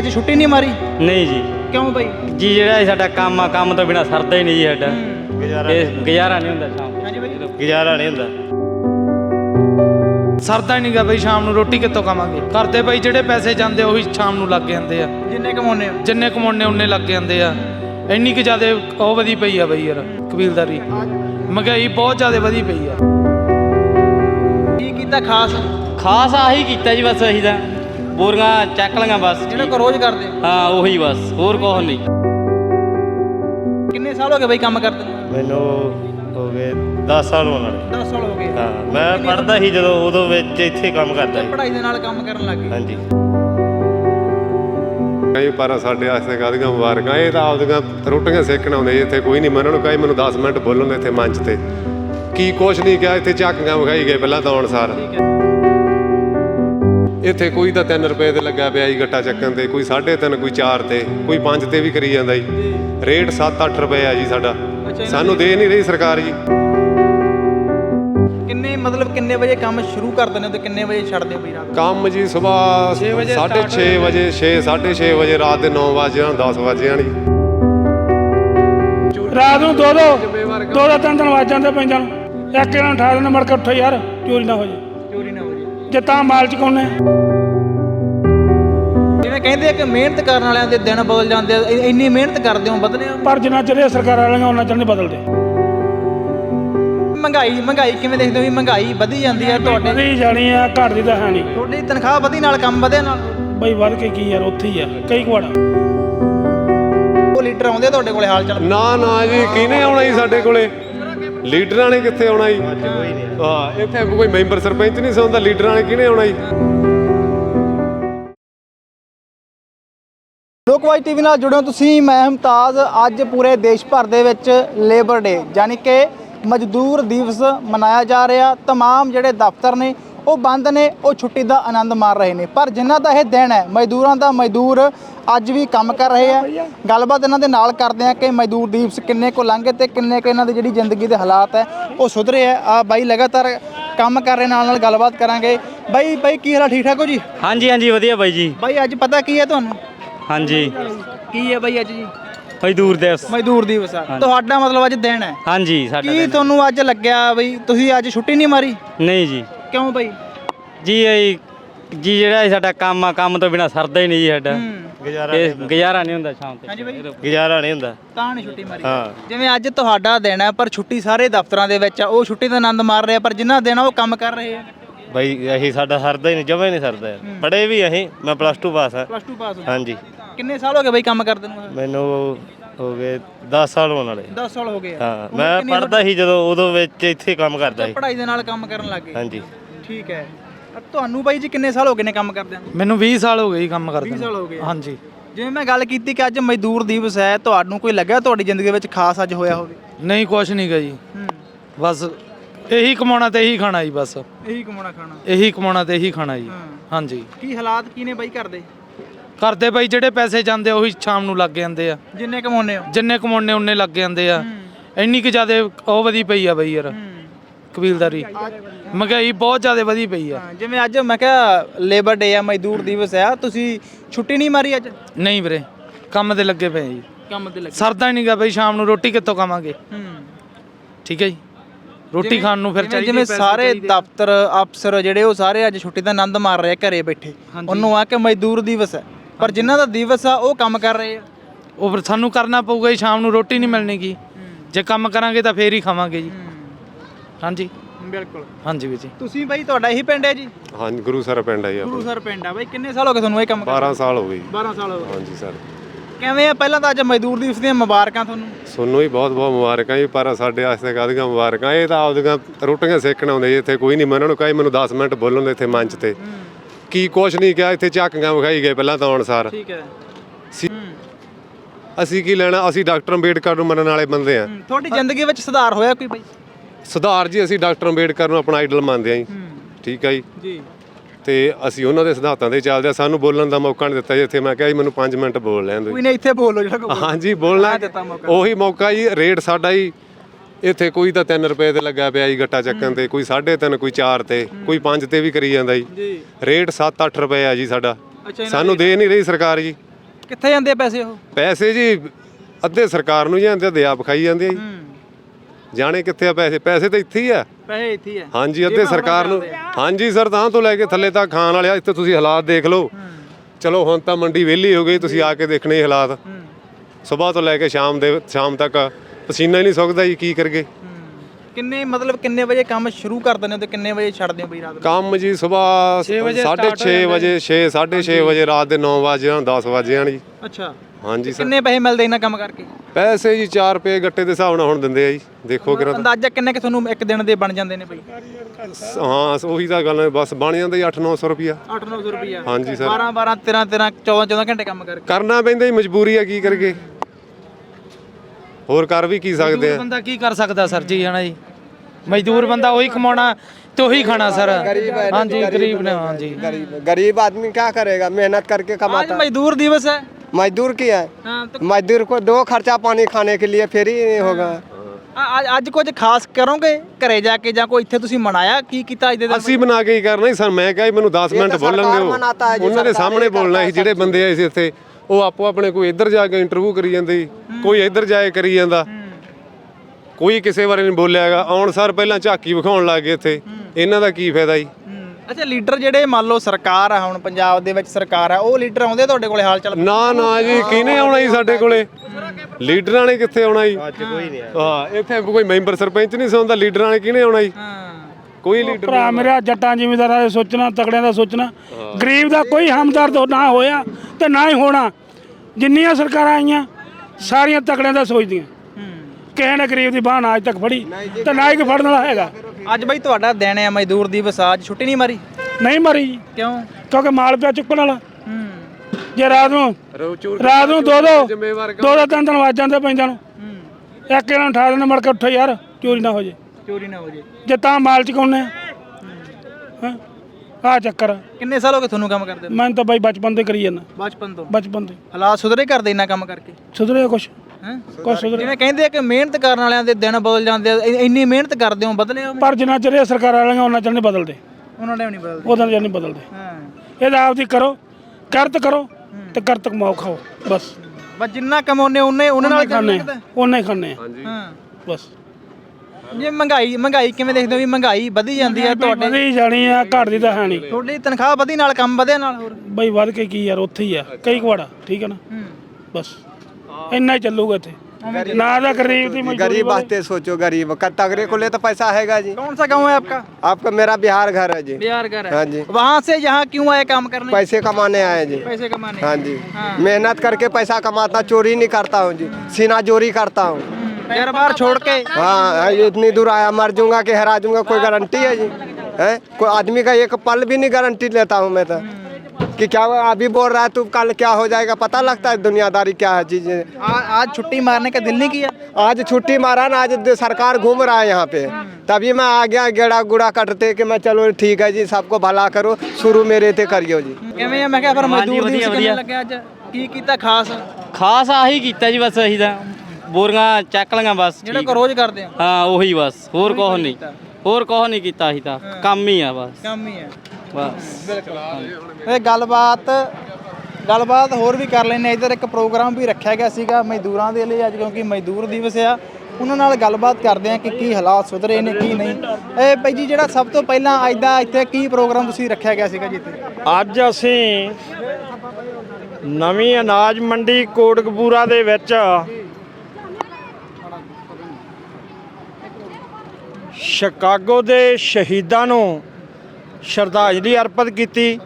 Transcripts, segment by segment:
ਅੱਜ ਛੁੱਟੀ ਨਹੀਂ ਮਾਰੀ? ਨਹੀਂ ਜੀ। ਕਿਉਂ ਬਾਈ? ਜੀ ਜਿਹੜਾ ਇਹ ਸਾਡਾ ਕੰਮ ਆ ਕੰਮ ਤੋਂ ਬਿਨਾ ਸਰਦਾ ਹੀ ਨਹੀਂ ਜੀ ਸਾਡਾ। ਗੁਜ਼ਾਰਾ ਇਹ ਗੁਜ਼ਾਰਾ ਨਹੀਂ ਹੁੰਦਾ ਸ਼ਾਮ ਹਾਂਜੀ ਬਾਈ। ਗੁਜ਼ਾਰਾ ਨਹੀਂ ਹੁੰਦਾ। ਸਰਦਾ ਹੀ ਨਹੀਂਗਾ ਬਈ ਸ਼ਾਮ ਨੂੰ ਰੋਟੀ ਕਿੱਥੋਂ ਖਾਵਾਂਗੇ? ਕਰਦੇ ਬਈ ਜਿਹੜੇ ਪੈਸੇ ਜਾਂਦੇ ਉਹੀ ਸ਼ਾਮ ਨੂੰ ਲੱਗ ਜਾਂਦੇ ਆ। ਜਿੰਨੇ ਕਮਾਉਨੇ ਹੋ? ਜਿੰਨੇ ਕਮਾਉਣੇ ਉਹਨੇ ਲੱਗ ਜਾਂਦੇ ਆ। ਇੰਨੀ ਕਿ ਜ਼ਿਆਦਾ ਉਹ ਵਧੀ ਪਈ ਆ ਬਈ ਯਾਰ ਕਬੀਲਦਾਰੀ। ਮਹਿੰਗਾਈ ਬਹੁਤ ਜ਼ਿਆਦਾ ਵਧੀ ਪਈ ਆ। ਕੀ ਕੀਤਾ ਖਾਸ? ਖਾਸ ਆਹੀ ਕੀਤਾ ਜੀ ਬਸ ਅਸੀਂ ਤਾਂ। ਬੋਰੀਆਂ ਚੱਕ ਲੀਆਂ ਬਸ। ਜਿਹੜਾ ਕੋ ਰੋਜ਼ ਕਰਦੇ ਹੋ? ਹਾਂ ਉਹੀ ਬਸ ਹੋਰ ਕੁਛ ਨਹੀਂ। ਕਿੰਨੇ ਸਾਲ ਹੋ ਗਏ ਬਾਈ ਕੰਮ ਕਰਦੇ ਨੂੰ? ਮੈਨੂੰ ਹੋ ਗਏ 10 ਸਾਲ ਹੋਣ ਵਾਲੇ। 10 ਸਾਲ ਹੋ ਗਏ। ਹਾਂ ਮੈਂ ਪੜਦਾ ਸੀ ਜਦੋਂ ਉਦੋਂ ਵਿੱਚ ਇੱਥੇ ਕੰਮ ਕਰਦਾ ਸੀ। ਪੜ੍ਹਾਈ ਦੇ ਨਾਲ ਕੰਮ ਕਰਨ ਲੱਗ ਗਏ। ਹਾਂਜੀ। ਕਈ ਪਰ ਸਾਡੇ ਵਾਸਤੇ ਕਾਹਦੀਆਂ ਮੁਬਾਰਕਾਂ ਇਹ ਤਾਂ ਆਪਦੀਆਂ ਰੋਟੀਆਂ ਸੇਕਣ ਆਉਂਦੇ ਜੀ, ਇੱਥੇ ਕੋਈ ਨਹੀਂ ਮੰਨਣ ਨੂੰ ਕਹੀ ਮੈਨੂੰ 10 ਮਿੰਟ ਬੋਲਣ ਦੇ ਇੱਥੇ ਮੰਚ ਤੇ। ਕੀ ਕੁਛ ਨਹੀਂ ਕਿਹਾ ਇੱਥੇ ਝਾਕੀਆਂ ਵਿਖਾਈ ਗਏ ਪਹਿਲਾਂ ਤਾਂ ਅਨਸਾਰ ਇੱਥੇ ਕੋਈ ਤਾਂ 3 ਰੁਪਏ ਤੇ ਲੱਗਾ ਪਿਆ ਜੀ ਗੱਟਾ ਚੱਕਣ ਤੇ ਕੋਈ 3.5 ਕੋਈ 4 ਤੇ ਕੋਈ 5 ਤੇ ਵੀ ਕਰੀ ਜਾਂਦਾ ਜੀ। ਰੇਟ 7-8 ਰੁਪਏ ਆ ਜੀ ਸਾਡਾ। ਸਾਨੂੰ ਦੇ ਨਹੀਂ ਰਹੀ ਸਰਕਾਰ ਜੀ। ਕਿੰਨੇ ਮਤਲਬ ਕਿੰਨੇ ਵਜੇ ਕੰਮ ਸ਼ੁਰੂ ਕਰ ਦਿੰਦੇ ਹੋ ਤੇ ਕਿੰਨੇ ਵਜੇ ਛੱਡਦੇ ਹੋ ਬਈ ਰਾਤ? ਕੰਮ ਜੀ ਸਵੇਰ 6:30 ਵਜੇ 6 6:30 ਵਜੇ ਰਾਤ ਦੇ 9 ਵਜੇ 10 ਵਜੇ ਆਣੀ ਰਾਤ ਨੂੰ ਦੋ ਦੋ ਦੋ ਦੋ ਤਿੰਨ ਤਿੰਨ ਵੱਜ ਜਾਂਦੇ ਪੈਂਦਾ ਨੂੰ। ਇੱਕ ਇਹਨਾਂ ਨੂੰ ਉਠਾ ਦਿੰਦੇ ਮੜ ਕੇ ਉੱਠੋ ਯਾਰ ਚੋਰੀ ਨਾ ਹੋ ਜੇ ਚੋਰੀ ਨਾ ਹੋ ਜੇ ਤਾਂ ਮਾਲ ਚਕਾਉਣੇ ਜਿਵੇਂ ਕਹਿੰਦੇ ਆ ਕਿ ਮਿਹਨਤ ਕਰਨ ਵਾਲਿਆਂ ਦੇ ਦਿਨ ਬਦਲ ਜਾਂਦੇ ਆ ਇ- ਇੰਨੀ ਮਿਹਨਤ ਕਰਦੇ ਹੋ ਬਦਲੇ ਹੋ? ਪਰ ਜਿੰਨਾ ਚਿਰ ਇਹ ਸਰਕਾਰ ਵਾਲੀਆਂ ਉਹਨਾਂ ਚਿਰ ਨਹੀਂ ਬਦਲਦੇ। ਮਹਿੰਗਾਈ ਮਹਿੰਗਾਈ ਕਿਵੇਂ ਦੇਖਦੇ ਹੋ ਵੀ ਮਹਿੰਗਾਈ ਵਧੀ ਜਾਂਦੀ ਹੈ ਤੁਹਾਡੇ ਵਧੀ ਜਾਣੀ ਆ ਘਟਦੀ ਤਾਂ ਹੈ ਨਹੀਂ। ਤੁਹਾਡੀ ਤਨਖਾਹ ਵਧੀ ਨਾਲ ਕੰਮ ਵਧਿਆ ਨਾਲ? ਬਈ ਵੱਧ ਕੇ ਕੀ ਯਾਰ ਉੱਥੇ ਹੀ ਆ ਕਈ ਕੁਆੜਾ ਉਹ ਲੀਡਰ ਆਉਂਦੇ ਆ ਤੁਹਾਡੇ ਕੋਲੇ ਹਾਲ ਚਾਲ? ਨਾ ਨਾ ਜੀ ਕਿਹਨੇ ਆਉਣਾ ਜੀ ਸਾਡੇ ਕੋਲੇ? ਲੀਡਰਾਂ ਨੇ ਕਿੱਥੇ ਆਉਣਾ ਜੀ ਹਾਂ ਇੱਥੇ ਕੋਈ ਮੈਂਬਰ ਸਰਪੰਚ ਨਹੀਂ ਸੌਂਦਾ ਲੀਡਰਾਂ ਨੇ ਕਿਹਨੇ ਆਉਣਾ ਜੀ ਲੋਕਵਾਈ ਟੀਵੀ ਨਾਲ ਜੁੜਿਓ ਤੁਸੀਂ ਮੈਂ ਮੁਮਤਾਜ਼ ਅੱਜ ਪੂਰੇ ਦੇਸ਼ ਭਰ ਦੇ ਵਿੱਚ ਲੇਬਰ ਡੇ ਯਾਨੀ ਕਿ ਮਜ਼ਦੂਰ ਦਿਵਸ ਮਨਾਇਆ ਜਾ ਰਿਹਾ तमाम ਜਿਹੜੇ ਦਫ਼ਤਰ ਨੇ ਉਹ ਬੰਦ ਨੇ ਉਹ ਛੁੱਟੀ ਦਾ ਆਨੰਦ ਮਾਰ ਰਹੇ ਨੇ। ਪਰ ਜਿਨ੍ਹਾਂ ਦਾ ਇਹ ਦਿਨ ਹੈ ਮਜ਼ਦੂਰਾਂ ਦਾ ਮਜ਼ਦੂਰ ਅੱਜ ਵੀ ਕੰਮ ਕਰ ਰਹੇ ਆ। ਗੱਲਬਾਤ ਇਹਨਾਂ ਦੇ ਨਾਲ ਕਰਦੇ ਆ ਕਿ ਮਜ਼ਦੂਰ ਦਿਵਸ ਕਿੰਨੇ ਕੋ ਲੰਘੇ ਤੇ ਕਿੰਨੇ ਕੁ ਇਹਨਾਂ ਦੀ ਜਿਹੜੀ ਜ਼ਿੰਦਗੀ ਦੇ ਹਾਲਾਤ ਹੈ ਉਹ ਸੁਧਰੇ ਆ। ਆ ਬਾਈ ਲਗਾਤਾਰ ਕੰਮ ਕਰ ਰਹੇ ਨਾਲ ਨਾਲ ਗੱਲਬਾਤ ਕਰਾਂਗੇ। ਬਾਈ ਬਾਈ ਕੀ ਹਾਲ ਠੀਕ ਠਾਕ ਹੋ ਜੀ? ਹਾਂਜੀ ਹਾਂਜੀ ਵਧੀਆ ਬਾਈ ਜੀ। ਬਾਈ ਅੱਜ ਪਤਾ ਕੀ ਹੈ ਤੁਹਾਨੂੰ? ਹਾਂਜੀ। ਕੀ ਹੈ ਬਾਈ ਅੱਜ ਜੀ? ਮਜ਼ਦੂਰ ਦਿਵਸ। ਮਜ਼ਦੂਰ ਦਿਵਸ ਆ। ਤੁਹਾਡਾ ਮਤਲਬ ਅੱਜ ਦਿਨ ਹੈ। ਹਾਂਜੀ ਸਾਡਾ ਕੀ। ਤੁਹਾਨੂੰ ਅੱਜ ਲੱਗਿਆ ਬਈ? ਤੁਸੀਂ ਅੱਜ ਛੁੱਟੀ ਨਹੀਂ ਮਾਰੀ? ਨਹੀਂ ਜੀ। ਕਿਉਂ ਬਈ? ਜੀ ਇਹ ਜੀ ਜਿਹੜਾ ਇਹ ਸਾਡਾ ਕੰਮ ਆ ਕੰਮ ਤੋਂ ਬਿਨਾ ਸਰਦਾ ਹੀ ਨਹੀਂ ਜੀ ਸਾਡਾ। ਗੁਜ਼ਾਰਾ ਇਹ ਗੁਜ਼ਾਰਾ ਨਹੀਂ ਹੁੰਦਾ ਸ਼ਾਮ ਤੇ। ਹਾਂਜੀ ਬਈ। ਗੁਜ਼ਾਰਾ ਨਹੀਂ ਹੁੰਦਾ। ਤਾਂ ਨਹੀਂ ਛੁੱਟੀ ਮਾਰੀ। ਹਾਂ। ਜਿਵੇਂ ਅੱਜ ਤੁਹਾਡਾ ਦਿਨ ਹੈ ਪਰ ਛੁੱਟੀ ਸਾਰੇ ਦਫ਼ਤਰਾਂ ਦੇ ਵਿੱਚ ਆ ਉਹ ਛੁੱਟੀ ਦਾ ਆਨੰਦ ਮਾਰ ਰਹੇ ਆ ਪਰ ਜਿਨ੍ਹਾਂ ਦਿਨ ਉਹ ਕੰਮ ਕਰ ਰਹੇ ਆ। ਬਈ ਅਸੀਂ ਸਾਡਾ ਸਰਦਾ ਹੀ ਨਹੀਂ ਜਮਾ ਹੀ ਨਹੀਂ ਸਰਦਾ ਪੜੇ ਵੀ ਅਸੀਂ ਮੈਂ ਪਲੱਸ 2 ਪਾਸ ਆ। ਪਲੱਸ 2 ਪਾਸ ਹਾਂਜੀ। ਕਿੰਨੇ ਸਾਲ ਹੋ ਗਏ ਬਈ ਕੰਮ ਕਰਦੇ ਨੂੰ? ਮੈਨੂੰ ਹੋ ਗਏ 10 ਸਾਲ ਹੋਣ ਵਾਲੇ। 10 ਸਾਲ ਹੋ ਗਏ ਆ। ਹਾਂ ਮੈਂ ਪੜਦਾ ਸੀ ਜਦੋਂ ਉਦੋਂ ਵਿੱਚ ਇੱਥੇ ਕੰਮ ਕਰਦਾ ਸੀ। ਪੜ੍ਹਾਈ ਦੇ ਨਾਲ ਕੰਮ ਕਰਨ ਲੱਗ ਗਏ। ਹਾਂਜੀ। ਠੀਕ ਹੈ। ਅ ਤੁਹਾਨੂੰ ਬਾਈ ਜੀ ਕਿੰਨੇ ਸਾਲ ਹੋ ਗਏ ਨੇ ਕੰਮ ਕਰਦਿਆਂ ਨੂੰ? ਮੈਨੂੰ 20 ਸਾਲ ਹੋ ਗਏ ਜੀ ਕੰਮ ਕਰਦੇ 20 ਸਾਲ ਹੋ ਗਏ। ਹਾਂਜੀ। ਜਿਵੇਂ ਮੈਂ ਗੱਲ ਕੀਤੀ ਕਿ ਅੱਜ ਮਜ਼ਦੂਰ ਦਿਵਸ ਹੈ ਤੁਹਾਨੂੰ ਕੋਈ ਲੱਗਿਆ ਤੁਹਾਡੀ ਜ਼ਿੰਦਗੀ ਵਿੱਚ ਖਾਸ ਅੱਜ ਹੋਇਆ ਹੋਵੇ? ਨਹੀਂ ਕੁਛ ਨਹੀਂ ਗਾ ਜੀ। ਹੂੰ। ਬਸ ਇਹੀ ਕਮਾਉਣਾ ਤੇ ਇਹੀ ਖਾਣਾ ਜੀ ਬਸ। ਇਹੀ ਕਮਾਉਣਾ ਖਾਣਾ। ਇਹੀ ਕਮਾਉਣਾ ਤੇ ਇਹੀ ਖਾਣਾ ਜੀ। ਹਾਂ। ਹਾਂਜੀ। ਕੀ ਹਾਲਾਤ ਕੀ ਨੇ ਬਾਈ ਕਰਦੇ ਕਰਦੇ ਬਈ ਜਿਹੜੇ ਪੈਸੇ ਜਾਂਦੇ ਉਹੀ ਸ਼ਾਮ ਨੂੰ ਲੱਗ ਜਾਂਦੇ ਆ। ਜਿੰਨੇ ਕਮਾਉਨੇ ਹੋ? ਜਿੰਨੇ ਕਮਾਉਣੇ ਉਹਨੇ ਲੱਗ ਜਾਂਦੇ ਆ। ਇੰਨੀ ਕਿ ਜ਼ਿਆਦਾ ਉਹ ਵਧੀ ਪਈ ਆ ਬਈ ਯਾਰ। ਕਬੀਲਦਾਰੀ। ਮਹਿੰਗਾਈ ਬਹੁਤ ਜ਼ਿਆਦਾ ਵਧੀ ਪਈ ਆ ਹਾਂ, ਜਿਵੇਂ ਅੱਜ ਮੈਂ ਕਿਹਾ ਲੇਬਰ ਡੇ ਆ ਮਜ਼ਦੂਰ ਦਿਵਸ ਆ ਤੁਸੀਂ ਛੁੱਟੀ ਨਹੀਂ ਮਾਰੀ ਅੱਜ? ਨਹੀਂ ਵੀਰੇ ਕੰਮ ਤੇ ਲੱਗੇ ਪਏ ਜੀ। ਕੰਮ ਤੇ ਲੱਗੇ। ਸਰਦਾ ਹੀ ਨਹੀਂਗਾ ਬਈ ਸ਼ਾਮ ਨੂੰ ਰੋਟੀ ਕਿੱਥੋਂ ਖਾਵਾਂਗੇ? ਹੂੰ। ਠੀਕ ਹੈ ਜੀ। ਰੋਟੀ ਖਾਣ ਨੂੰ ਫਿਰ ਜਿਵੇਂ- ਚਾਹੀਦੀ ਜਿਵੇਂ ਸਾਰੇ। ਦਫ਼ਤਰ ਅਫਸਰ ਜਿਹੜੇ ਉਹ ਸਾਰੇ ਅੱਜ ਛੁੱਟੀ ਦਾ ਆਨੰਦ ਮਾਰ ਰਹੇ ਆ ਘਰੇ ਬੈਠੇ। ਉਹਨੂੰ ਆ ਕਿ ਮਜ਼ਦੂਰ ਦਿਵਸ ਹੈ ਪਰ ਜਿਨ੍ਹਾਂ ਦਾ ਦਿਵਸ ਆ ਉਹ ਕੰਮ ਕਰ ਰਹੇ ਆ। ਉਹ ਫਿਰ ਸਾਨੂੰ ਕਰਨਾ ਪਊਗਾ ਜੀ ਸ਼ਾਮ ਨੂੰ ਰੋਟੀ ਨਹੀਂ ਮਿਲਣੀਗੀ ਜੇ ਕੰਮ ਕਰਾਂਗੇ ਤਾਂ ਫੇਰ ਹੀ ਖਾਵਾਂਗੇ ਜੀ। ਹਾਂਜੀ। ਬਿਲਕੁਲ। ਹਾਂਜੀ ਵੀਰ ਜੀ। ਤੁਸੀਂ ਬਾਈ ਤੁਹਾਡਾ ਇਹੀ ਪਿੰਡ ਹੈ ਜੀ? ਹਾਂਜੀ ਗੁਰੂ ਸਰ ਪਿੰਡ ਆ ਜੀ ਗੁਰੂ ਆਪਣਾ ਸਰ ਪਿੰਡ ਆ ਬਾਈ ਕਿੰਨੇ ਸਾਲ ਹੋ ਗਏ ਤੁਹਾਨੂੰ ਇਹ ਕੰਮ ਕਰਦੇ? 12 ਸਾਲ ਹੋ ਗਏ ਜੀ। 12 ਸਾਲ ਹੋ ਗਏ। ਹਾਂਜੀ ਸਰ। ਕਿਵੇਂ ਆ ਪਹਿਲਾਂ ਤਾਂ ਅੱਜ ਮਜ਼ਦੂਰ ਦਿਵਸ ਦੀਆਂ ਮੁਬਾਰਕਾਂ ਤੁਹਾਨੂੰ? ਤੁਹਾਨੂੰ ਹੀ ਬਹੁਤ ਬਹੁਤ ਮੁਬਾਰਕਾਂ ਜੀ ਪਰ ਸਾਡੇ ਵਾਸਤੇ ਕਾਹਦੀਆਂ ਮੁਬਾਰਕਾਂ? ਇਹ ਤਾਂ ਆਪਦੀਆਂ ਰੋਟੀਆਂ ਸੇਕਣ ਆਉਂਦੇ ਜੀ ਇੱਥੇ ਕੋਈ ਨਹੀਂ ਮੰਨਣ ਨੂੰ ਕਹੀ ਮੈਨੂੰ 10 ਮਿੰਟ ਬੋਲਣ ਦੇ ਇੱਥੇ ਮੰਚ ਤੇ। ਕੀ ਕੁਛ ਨਹੀਂ ਕਿਹਾ ਇੱਥੇ ਝਾਕੀਆਂ ਵਿਖਾਈ ਗਏ ਪਹਿਲਾਂ ਤਾਂ ਅਨਸਾਰ ਠੀਕ ਹੈ। ਅਸੀਂ ਕੀ ਲੈਣਾ? ਅਸੀਂ ਡਾਕਟਰ ਅੰਬੇਡਕਰ ਨੂੰ ਮੰਨਣ ਵਾਲੇ ਬੰਦੇ ਆ। ਹੂੰ, ਤੁਹਾਡੀ ਜ਼ਿੰਦਗੀ ਵਿੱਚ ਸੁਧਾਰ ਹੋਇਆ ਕੋਈ ਬਾਈ? ਸੁਧਾਰ ਜੀ ਅਸੀਂ ਡਾਕਟਰ ਅੰਬੇਡਕਰ ਨੂੰ ਆਪਣਾ ਆਈਡਲ ਮੰਨਦੇ ਆ ਜੀ। ਠੀਕ ਆ ਜੀ? ਜੀ। ਤੇ ਅਸੀਂ ਉਹਨਾਂ ਦੇ ਸਿਧਾਂਤਾਂ ਤੇ ਚੱਲਦੇ ਆ ਸਾਨੂੰ ਬੋਲਣ ਦਾ ਮੌਕਾ ਨਹੀਂ ਦਿੱਤਾ ਜੀ। ਇੱਥੇ ਮੈਂ ਕਿਹਾ ਜੀ ਮੈਨੂੰ 5 ਮਿੰਟ ਬੋਲ ਲੈਣ ਦਿਓ ਕੋਈ ਨਹੀਂ ਇੱਥੇ ਬੋਲੋ ਜਿਹੜਾ ਕੋਈ ਹਾਂਜੀ ਬੋਲਣਾ ਦਿੱਤਾ ਮੌਕਾ। ਉਹੀ ਮੌਕਾ ਜੀ ਰੇਟ ਸਾਡਾ ਹੀ ਇੱਥੇ ਕੋਈ ਤਾਂ 3 ਰੁਪਏ ਤੇ ਲੱਗਾ ਪਿਆ ਜੀ ਗੱਟਾ ਚੱਕਣ ਤੇ ਕੋਈ 3.5 ਕੋਈ 4 ਤੇ ਕੋਈ 5 ਤੇ ਵੀ ਕਰੀ ਜਾਂਦਾ ਜੀ। ਜੀ। ਰੇਟ 7-8 ਰੁਪਏ ਆ ਜੀ ਸਾਡਾ। ਸਾਨੂੰ ਦੇ ਨਹੀਂ ਰਹੀ ਸਰਕਾਰ ਜੀ। ਕਿੱਥੇ ਜਾਂਦੇ ਪੈਸੇ ਉਹ? ਪੈਸੇ ਜੀ ਅੱਧੇ ਸਰਕਾਰ ਨੂੰ ਜਾਂਦੇ ਅੱਧੇ ਆਪ ਖਾਈ ਜਾਂਦੇ ਆ ਜੀ। ਜਾਣੇ ਕਿੱਥੇ ਆ ਪੈਸੇ? ਪੈਸੇ ਤਾਂ ਇੱਥੇ ਹੀ ਆ। ਪੈਸੇ ਇੱਥੇ ਹੀ ਆ। ਹਾਂਜੀ ਅੱਧੇ ਸਰਕਾਰ ਨੂੰ ਹਾਂਜੀ ਸਰ ਤਾਂ ਤੋਂ ਲੈ ਕੇ ਥੱਲੇ ਤੱਕ ਖਾਣ ਵਾਲੇ ਆ ਇੱਥੇ ਤੁਸੀਂ ਹਾਲਾਤ ਦੇਖ ਲਓ। ਚਲੋ ਹੁਣ ਤਾਂ ਮੰਡੀ ਵਿਹਲੀ ਹੋ ਗਈ ਤੁਸੀਂ ਆ ਕੇ ਦੇਖਣੇ ਹਾਲਾਤ। ਸਵੇਰ ਤੋਂ ਲੈ ਕੇ ਸ਼ਾਮ ਦੇ ਸ਼ਾਮ ਤੱਕ ਪਸੀਨਾ ਹੀ ਨਹੀਂ ਸੁੱਕਦਾ ਜੀ ਕੀ ਕਰਗੇ ਕਿੰਨੇ ਮਤਲਬ ਕਿੰਨੇ ਵਜੇ ਕੰਮ ਸ਼ੁਰੂ ਕਰ ਦਿੰਦੇ ਹੋ ਤੇ ਕਿੰਨੇ ਵਜੇ ਛੱਡਦੇ ਹੋ ਬਈ ਰਾਤ ਨੂੰ? ਕੰਮ ਜੀ ਸਵੇਰ 6:30 ਵਜੇ 6 6:30 ਵਜੇ ਰਾਤ ਦੇ 9 ਵਜੇ 10 ਵਜੇ ਆਣ ਜੀ। ਅੱਛਾ। ਹਾਂਜੀ ਸਰ। ਕਿੰਨੇ ਪੈਸੇ ਮਿਲਦੇ ਇਹਨਾਂ ਕੰਮ ਕਰਕੇ? ਪੈਸੇ ਜੀ 4 ਰੁਪਏ ਗੱਟੇ ਦੇ ਹਿਸਾਬ ਨਾਲ ਹੁਣ ਦਿੰਦੇ ਆ ਜੀ। ਦੇਖੋ ਕਿਰਾ ਅੰਦਾਜ਼ਾ ਕਿੰਨੇ ਕਿ ਤੁਹਾਨੂੰ ਇੱਕ ਦਿਨ ਦੇ ਬਣ ਜਾਂਦੇ ਨੇ ਬਈ? ਹਾਂ ਉਹੀ ਤਾਂ ਗੱਲ ਹੈ ਬਸ ਬਣ ਜਾਂਦਾ ਜੀ 8-900 ਰੁਪਿਆ 8-900 ਰੁਪਿਆ ਹਾਂਜੀ ਸਰ। 12 12 13 13 14 14 ਘੰਟੇ ਕੰਮ ਕਰਕੇ। ਕਰਨਾ ਪੈਂਦਾ ਜੀ ਮਜਬੂਰੀ ਆ ਕੀ ਕਰਗੇ ਹੋਰ ਕਰ ਵੀ ਕੀ ਸਕਦੇ ਮਜ਼ਦੂਰ ਆ ਬੰਦਾ ਕੀ ਕਰ ਸਕਦਾ ਸਰ ਜੀ ਹਨਾ ਜੀ ਮਜ਼ਦੂਰ ਬੰਦਾ ਉਹੀ ਕਮਾਉਣਾ ਤੇ ਉਹੀ ਖਾਣਾ ਸਰ ਹਾਂਜੀ ਗਰੀਬ ਨੇ ਹਾਂਜੀ गरीब गरीब आदमी क्या करेगा मेहनत करके ਅੱਜ कमाता ਮਜ਼ਦੂਰ ਦਿਵਸ ਹੈ मजदूर की है ਹਾਂ ਤਾਂ मजदूर को दो खर्चा पानी खाने के लिए फिर ही होगा ਅ- ਅੱਜ- ਅੱਜ ਕੁਝ ਖਾਸ ਕਰੋਗੇ ਘਰੇ ਜਾ ਕੇ ਜਾਂ ਕੋਈ ਇੱਥੇ ਤੁਸੀਂ ਮਨਾਇਆ ਕੀ ਕੀਤਾ ਅੱਜ ਦੇ ਦਿਨ ਅਸੀਂ ਬਣਾ ਕੇ ਹੀ ਕਰਨਾ ਹੀ ਸਰ ਮੈਂ ਕਿਹਾ ਜੀ ਮੈਨੂੰ 10 ਮਿੰਟ ਤਾਂ ਬੋਲਣ ਸਰਕਾਰ ਦਿਓ ਮਨਾਤਾ ਹੈ ਜੀ, ਉਹਨਾਂ ਦੇ ਸਰਕਾਰ ਸਾਹਮਣੇ ਇਹ ਬੋਲਣਾ ਸੀ ਕਰਦਾ ਜਿਹੜੇ ਬੰਦੇ ਆਏ ਸੀ ਇੱਥੇ ਉਹ ਆਪੋ ਆਪਣੇ ਕੋਈ ਇੱਧਰ ਜਾ ਕੇ ਇੰਟਰਵਿਊ ਕਰੀ ਜਾਂਦੇ ਸੀ, ਕੋਈ ਇੱਧਰ ਜਾਏ ਕਰੀ ਜਾਂਦਾ। ਕੋਈ ਕਿਸੇ ਬਾਰੇ ਨਹੀਂ ਬੋਲਿਆਗਾ ਆਉਣ ਸਾਰ ਪਹਿਲਾਂ ਝਾਕੀ ਵਿਖਾਉਣ ਲੱਗ ਗਏ ਇੱਥੇ। ਇਹਨਾਂ ਦਾ ਕੀ ਫਾਇਦਾ ਜੀ? ਅੱਛਾ ਲੀਡਰ ਜਿਹੜੇ ਮੰਨ ਲਓ ਸਰਕਾਰ ਆ ਹੁਣ ਪੰਜਾਬ ਦੇ ਵਿੱਚ ਸਰਕਾਰ ਆ ਉਹ ਲੀਡਰ ਆਉਂਦੇ ਤੁਹਾਡੇ ਕੋਲੇ ਹਾਲ ਚਾਲ? ਨਾ ਨਾ ਜੀ ਕਿਹਨੇ ਆਉਣਾ ਜੀ ਸਾਡੇ ਕੋਲੇ? ਲੀਡਰਾਂ ਨੇ ਕਿੱਥੇ ਆਉਣਾ ਜੀ? ਅੱਜ ਕੋਈ ਨਹੀਂ ਆਇਆ। ਹਾਂ ਇੱਥੇ ਕੋਈ ਮੈਂਬਰ ਸਰਪੰਚ ਨਹੀਂ ਸੌਂਦਾ ਲੀਡਰਾਂ ਨੇ ਕਿਹਨੇ ਆਉਣਾ ਜੀ? ਹਾਂ। ਕੋਈ ਲੀਡਰ ਭਰਾ ਮੇਰਾ ਜੱਟਾਂ ਜ਼ਿਮੀਂਦਾਰਾਂ ਦੇ ਸੋਚਣਾ ਤਕੜਿਆਂ ਦਾ ਸੋਚਣਾ। ਗਰੀਬ ਦਾ ਕੋਈ ਹਮਦਰਦ ਨਾ ਹੋਇਆ ਤੇ ਨਾ ਹੀ ਹੋਣਾ। ਜਿੰਨੀਆਂ ਸਰਕਾਰਾਂ ਆਈਆਂ ਸਾਰੀਆਂ ਤਕੜਿਆਂ ਦਾ ਸੋਚਦੀਆਂ। ਕਿਸੇ ਨੇ ਗਰੀਬ ਦੀ ਬਾਹ ਨਾ ਅੱਜ ਤੱਕ ਫੜੀ ਤੇ ਨਾ ਹੀ ਕੋਈ ਫੜਨ ਵਾਲਾ ਹੈਗਾ। ਅੱਜ ਬਈ ਤੁਹਾਡਾ ਦਿਨ ਹੈ ਮਜ਼ਦੂਰ ਦਿਵਸ ਆ, ਅੱਜ ਛੁੱਟੀ ਨਹੀਂ ਮਾਰੀ? ਨਹੀਂ ਮਰੀ ਜੀ। ਕਿਉਂ? ਕਿਉਂਕਿ ਮਾਲ ਪਿਆ ਚੁੱਕਣ ਵਾਲਾ। ਹੂੰ। ਜੇ ਰਾਤ ਨੂੰ ਰਾਤ ਨੂੰ ਦੋ ਦੋ ਦੋ ਦੋ ਤਿੰਨ ਤਿੰਨ ਵੱਜ ਜਾਂਦੇ ਪੈਂਦਾ ਨੂੰ। ਇੱਕ ਇਹਨਾਂ ਨੂੰ ਉਠਾ ਦਿੰਦੇ ਮੜ ਕੇ ਉੱਠੋ ਯਾਰ ਚੋਰੀ ਨਾ ਹੋ ਜੇ। ਚੋਰੀ ਨਾ ਹੋ ਜੇ। ਜੇ ਤਾਂ ਮਾਲ ਚਕਾਉਣੇ ਹਾਂ ਆ ਚੱਕਰ। ਆ। ਕਿੰਨੇ ਸਾਲ ਹੋ ਗਏ ਤੁਹਾਨੂੰ ਕੰਮ ਕਰਦੇ ਨੂੰ? ਮੈਂ ਤਾਂ ਬਾਈ ਬਚਪਨ ਤੋਂ ਕਰੀ ਜਾਂਦਾ। ਬਚਪਨ ਤੋਂ? ਬਚਪਨ ਤੋਂ ਹਾਲਾਤ ਸੁਧਰੇ ਕਰਦੇ ਇੰਨਾ ਕੰਮ ਕਰਕੇ? ਸੁਧਰਿਆ ਕੁਛ। ਹੈ? ਕੁਛ ਸੁਧਰਿਆ ਜਿਵੇਂ ਕਹਿੰਦੇ ਆ ਕਿ ਮਿਹਨਤ ਕਰਨ ਵਾਲਿਆਂ ਦੇ ਦਿਨ ਬਦਲ ਜਾਂਦੇ ਆ ਇ- ਇੰਨੀ ਮਿਹਨਤ ਕਰਦੇ ਹੋ ਬਦਲੇ ਹੋ? ਪਰ ਜਿੰਨਾ ਚਿਰ ਇਹ ਸਰਕਾਰਾਂ ਵਾਲੀਆਂ ਉਹਨਾਂ ਚਿਰ ਨਹੀਂ ਬਦਲਦੇ। ਉਹਨਾਂ ਨੇ ਵੀ ਨਹੀਂ ਬਦਲਦੇ। ਉਹਨਾਂ ਚਿਰ ਨਹੀਂ ਬਦਲਦੇ। ਹਾਂ। ਇਹਦਾ ਆਪਦੀ ਕਰੋ ਕਰਤ ਕਰੋ ਤੇ ਕਰਤ ਕਮਾਓ ਖਾਓ ਬਸ। ਬਸ ਜਿੰਨਾ ਕਮਾਉਨੇ ਉਹਨੇ ਉਹਨਾਂ ਨਾਲ ਖਾਣੇ ਉਹਨੇ ਹੀ ਖਾਣੇ ਆ। ਹਾਂ। ਬਸ। ਜੇ ਮਹਿੰਗਾਈ ਮਹਿੰਗਾਈ ਕਿਵੇਂ ਦੇਖਦੇ ਹੋ ਵੀ ਮਹਿੰਗਾਈ ਵਧੀ ਜਾਂਦੀ ਹੈ ਤੁਹਾਡੇ ਵਧੀ ਜਾਣੀ ਆ ਘਟਦੀ ਤਾਂ ਹੈ ਨਹੀਂ ਤੁਹਾਡੀ ਤਨਖਾਹ ਵਧੀ ਨਾਲ ਕੰਮ ਵਧਿਆ ਨਾਲ ਹੋਰ ਬਈ ਵੱਧ ਕੇ ਕੀ ਯਾਰ ਉੱਥੇ ਹੀ ਆ ਕਈ ਕੁਆੜਾ ਠੀਕ ਹੈ ਨਾ ਹੂੰ ਬਸ ਇੰਨਾ ਹੀ ਚੱਲੂਗਾ ਇੱਥੇ ਨਾ ਦਾ ਗਰੀਬ ਦੀ ਮਜ਼ਦੂਰੀ गरीब बातें सोचो गरीब का तगड़े को ले तो पैसा हैगा जी कौन सा गांव है आपका आपका मेरा बिहार घर है जी बिहार घर है हाँ जी वहाँ से यहाँ क्यों आए काम करने पैसे कमाने आए जी पैसे कमाने हाँ जी मेहनत करके पैसा कमाता चोरी नहीं करता हूँ जी सीना चोरी करता हूँ घर बार छोड़ के हाँ ये इतनी दूर आया मर जाऊंगा कि हरा जाऊंगा कोई गारंटी है जी है कोई आदमी का एक पल भी नहीं गारंटी लेता हूँ मैं तो कि क्या हुआ, अभी बोल रहा है तू कल क्या हो जाएगा पता लगता है दुनियादारी क्या है चीजें आ, आज छुट्टी मारने का दिल नहीं किया आज छुट्टी मारा ना आज द- सरकार घूम रहा है यहाँ पे तभी मैं आ गया गेड़ा गुड़ा कटते कि मैं चलो ठीक है जी सबको भला करो शुरू मेरे थे करियो जी ਕਿਵੇਂ ਆ ਮੈਂ ਕਿਹਾ ਪਰ ਹਾਂਜੀ, ਮਜ਼ਦੂਰ ਦੀ ਵਧੀਆ, ਕਿਵੇਂ ਵਧੀਆ। ਲੱਗਿਆ ਅੱਜ ਕੀ ਕੀਤਾ ਖਾਸ ਖਾਸ ਆਹੀ ਕੀਤਾ ਜੀ ਬਸ ਅਸੀਂ ਤਾਂ ਬੋਰੀਆਂ ਚੱਕ ਲਈਆਂ ਬਸ ਜਿਹੜਾ ਠੀਕ ਕੋ ਰੋਜ਼ ਕਰਦੇ ਆ। ਹਾਂ ਉਹੀ ਬਸ। ਹੋਰ ਕੁਛ ਨਹੀਂ। ਹੋਰ ਕੁਛ ਨਹੀਂ ਕੀਤਾ ਅਸੀਂ ਤਾਂ। ਕੰਮ ਹੀ ਆ ਬਸ। ਕੰਮ ਹੀ ਹੈ ਬਸ। ਇਹ ਗੱਲਬਾਤ ਗੱਲਬਾਤ ਹੋਰ ਵੀ ਕਰ ਲੈਣੇ ਇਧਰ ਇੱਕ ਪ੍ਰੋਗਰਾਮ ਵੀ ਰੱਖਿਆ ਗਿਆ ਸੀਗਾ ਮਜ਼ਦੂਰਾਂ ਦੇ ਲਈ ਅੱਜ ਕਿਉਂਕਿ ਮਜ਼ਦੂਰ ਦਿਵਸ ਆ। ਉਹਨਾਂ ਨਾਲ ਗੱਲਬਾਤ ਕਰਦੇ ਆ ਕਿ ਕੀ ਹਾਲਾਤ ਸੁਧਰੇ ਨੇ ਕੀ ਨਹੀਂ। ਇਹ ਭਾਈ ਜੀ ਜਿਹੜਾ ਸਭ ਤੋਂ ਪਹਿਲਾਂ ਅੱਜ ਦਾ ਇੱਥੇ ਕੀ ਪ੍ਰੋਗਰਾਮ ਤੁਸੀਂ ਰੱਖਿਆ ਗਿਆ ਸੀਗਾ ਜੀ ਇੱਥੇ? ਅੱਜ ਅਸੀਂ ਨਵੀਂ ਅਨਾਜ ਮੰਡੀ ਕੋਟਕਪੂਰਾ ਦੇ ਵਿੱਚ ਸ਼ਿਕਾਗੋ ਦੇ ਸ਼ਹੀਦਾਂ ਨੂੰ ਸ਼ਰਧਾਂਜਲੀ ਅਰਪਿਤ ਕੀਤੀ।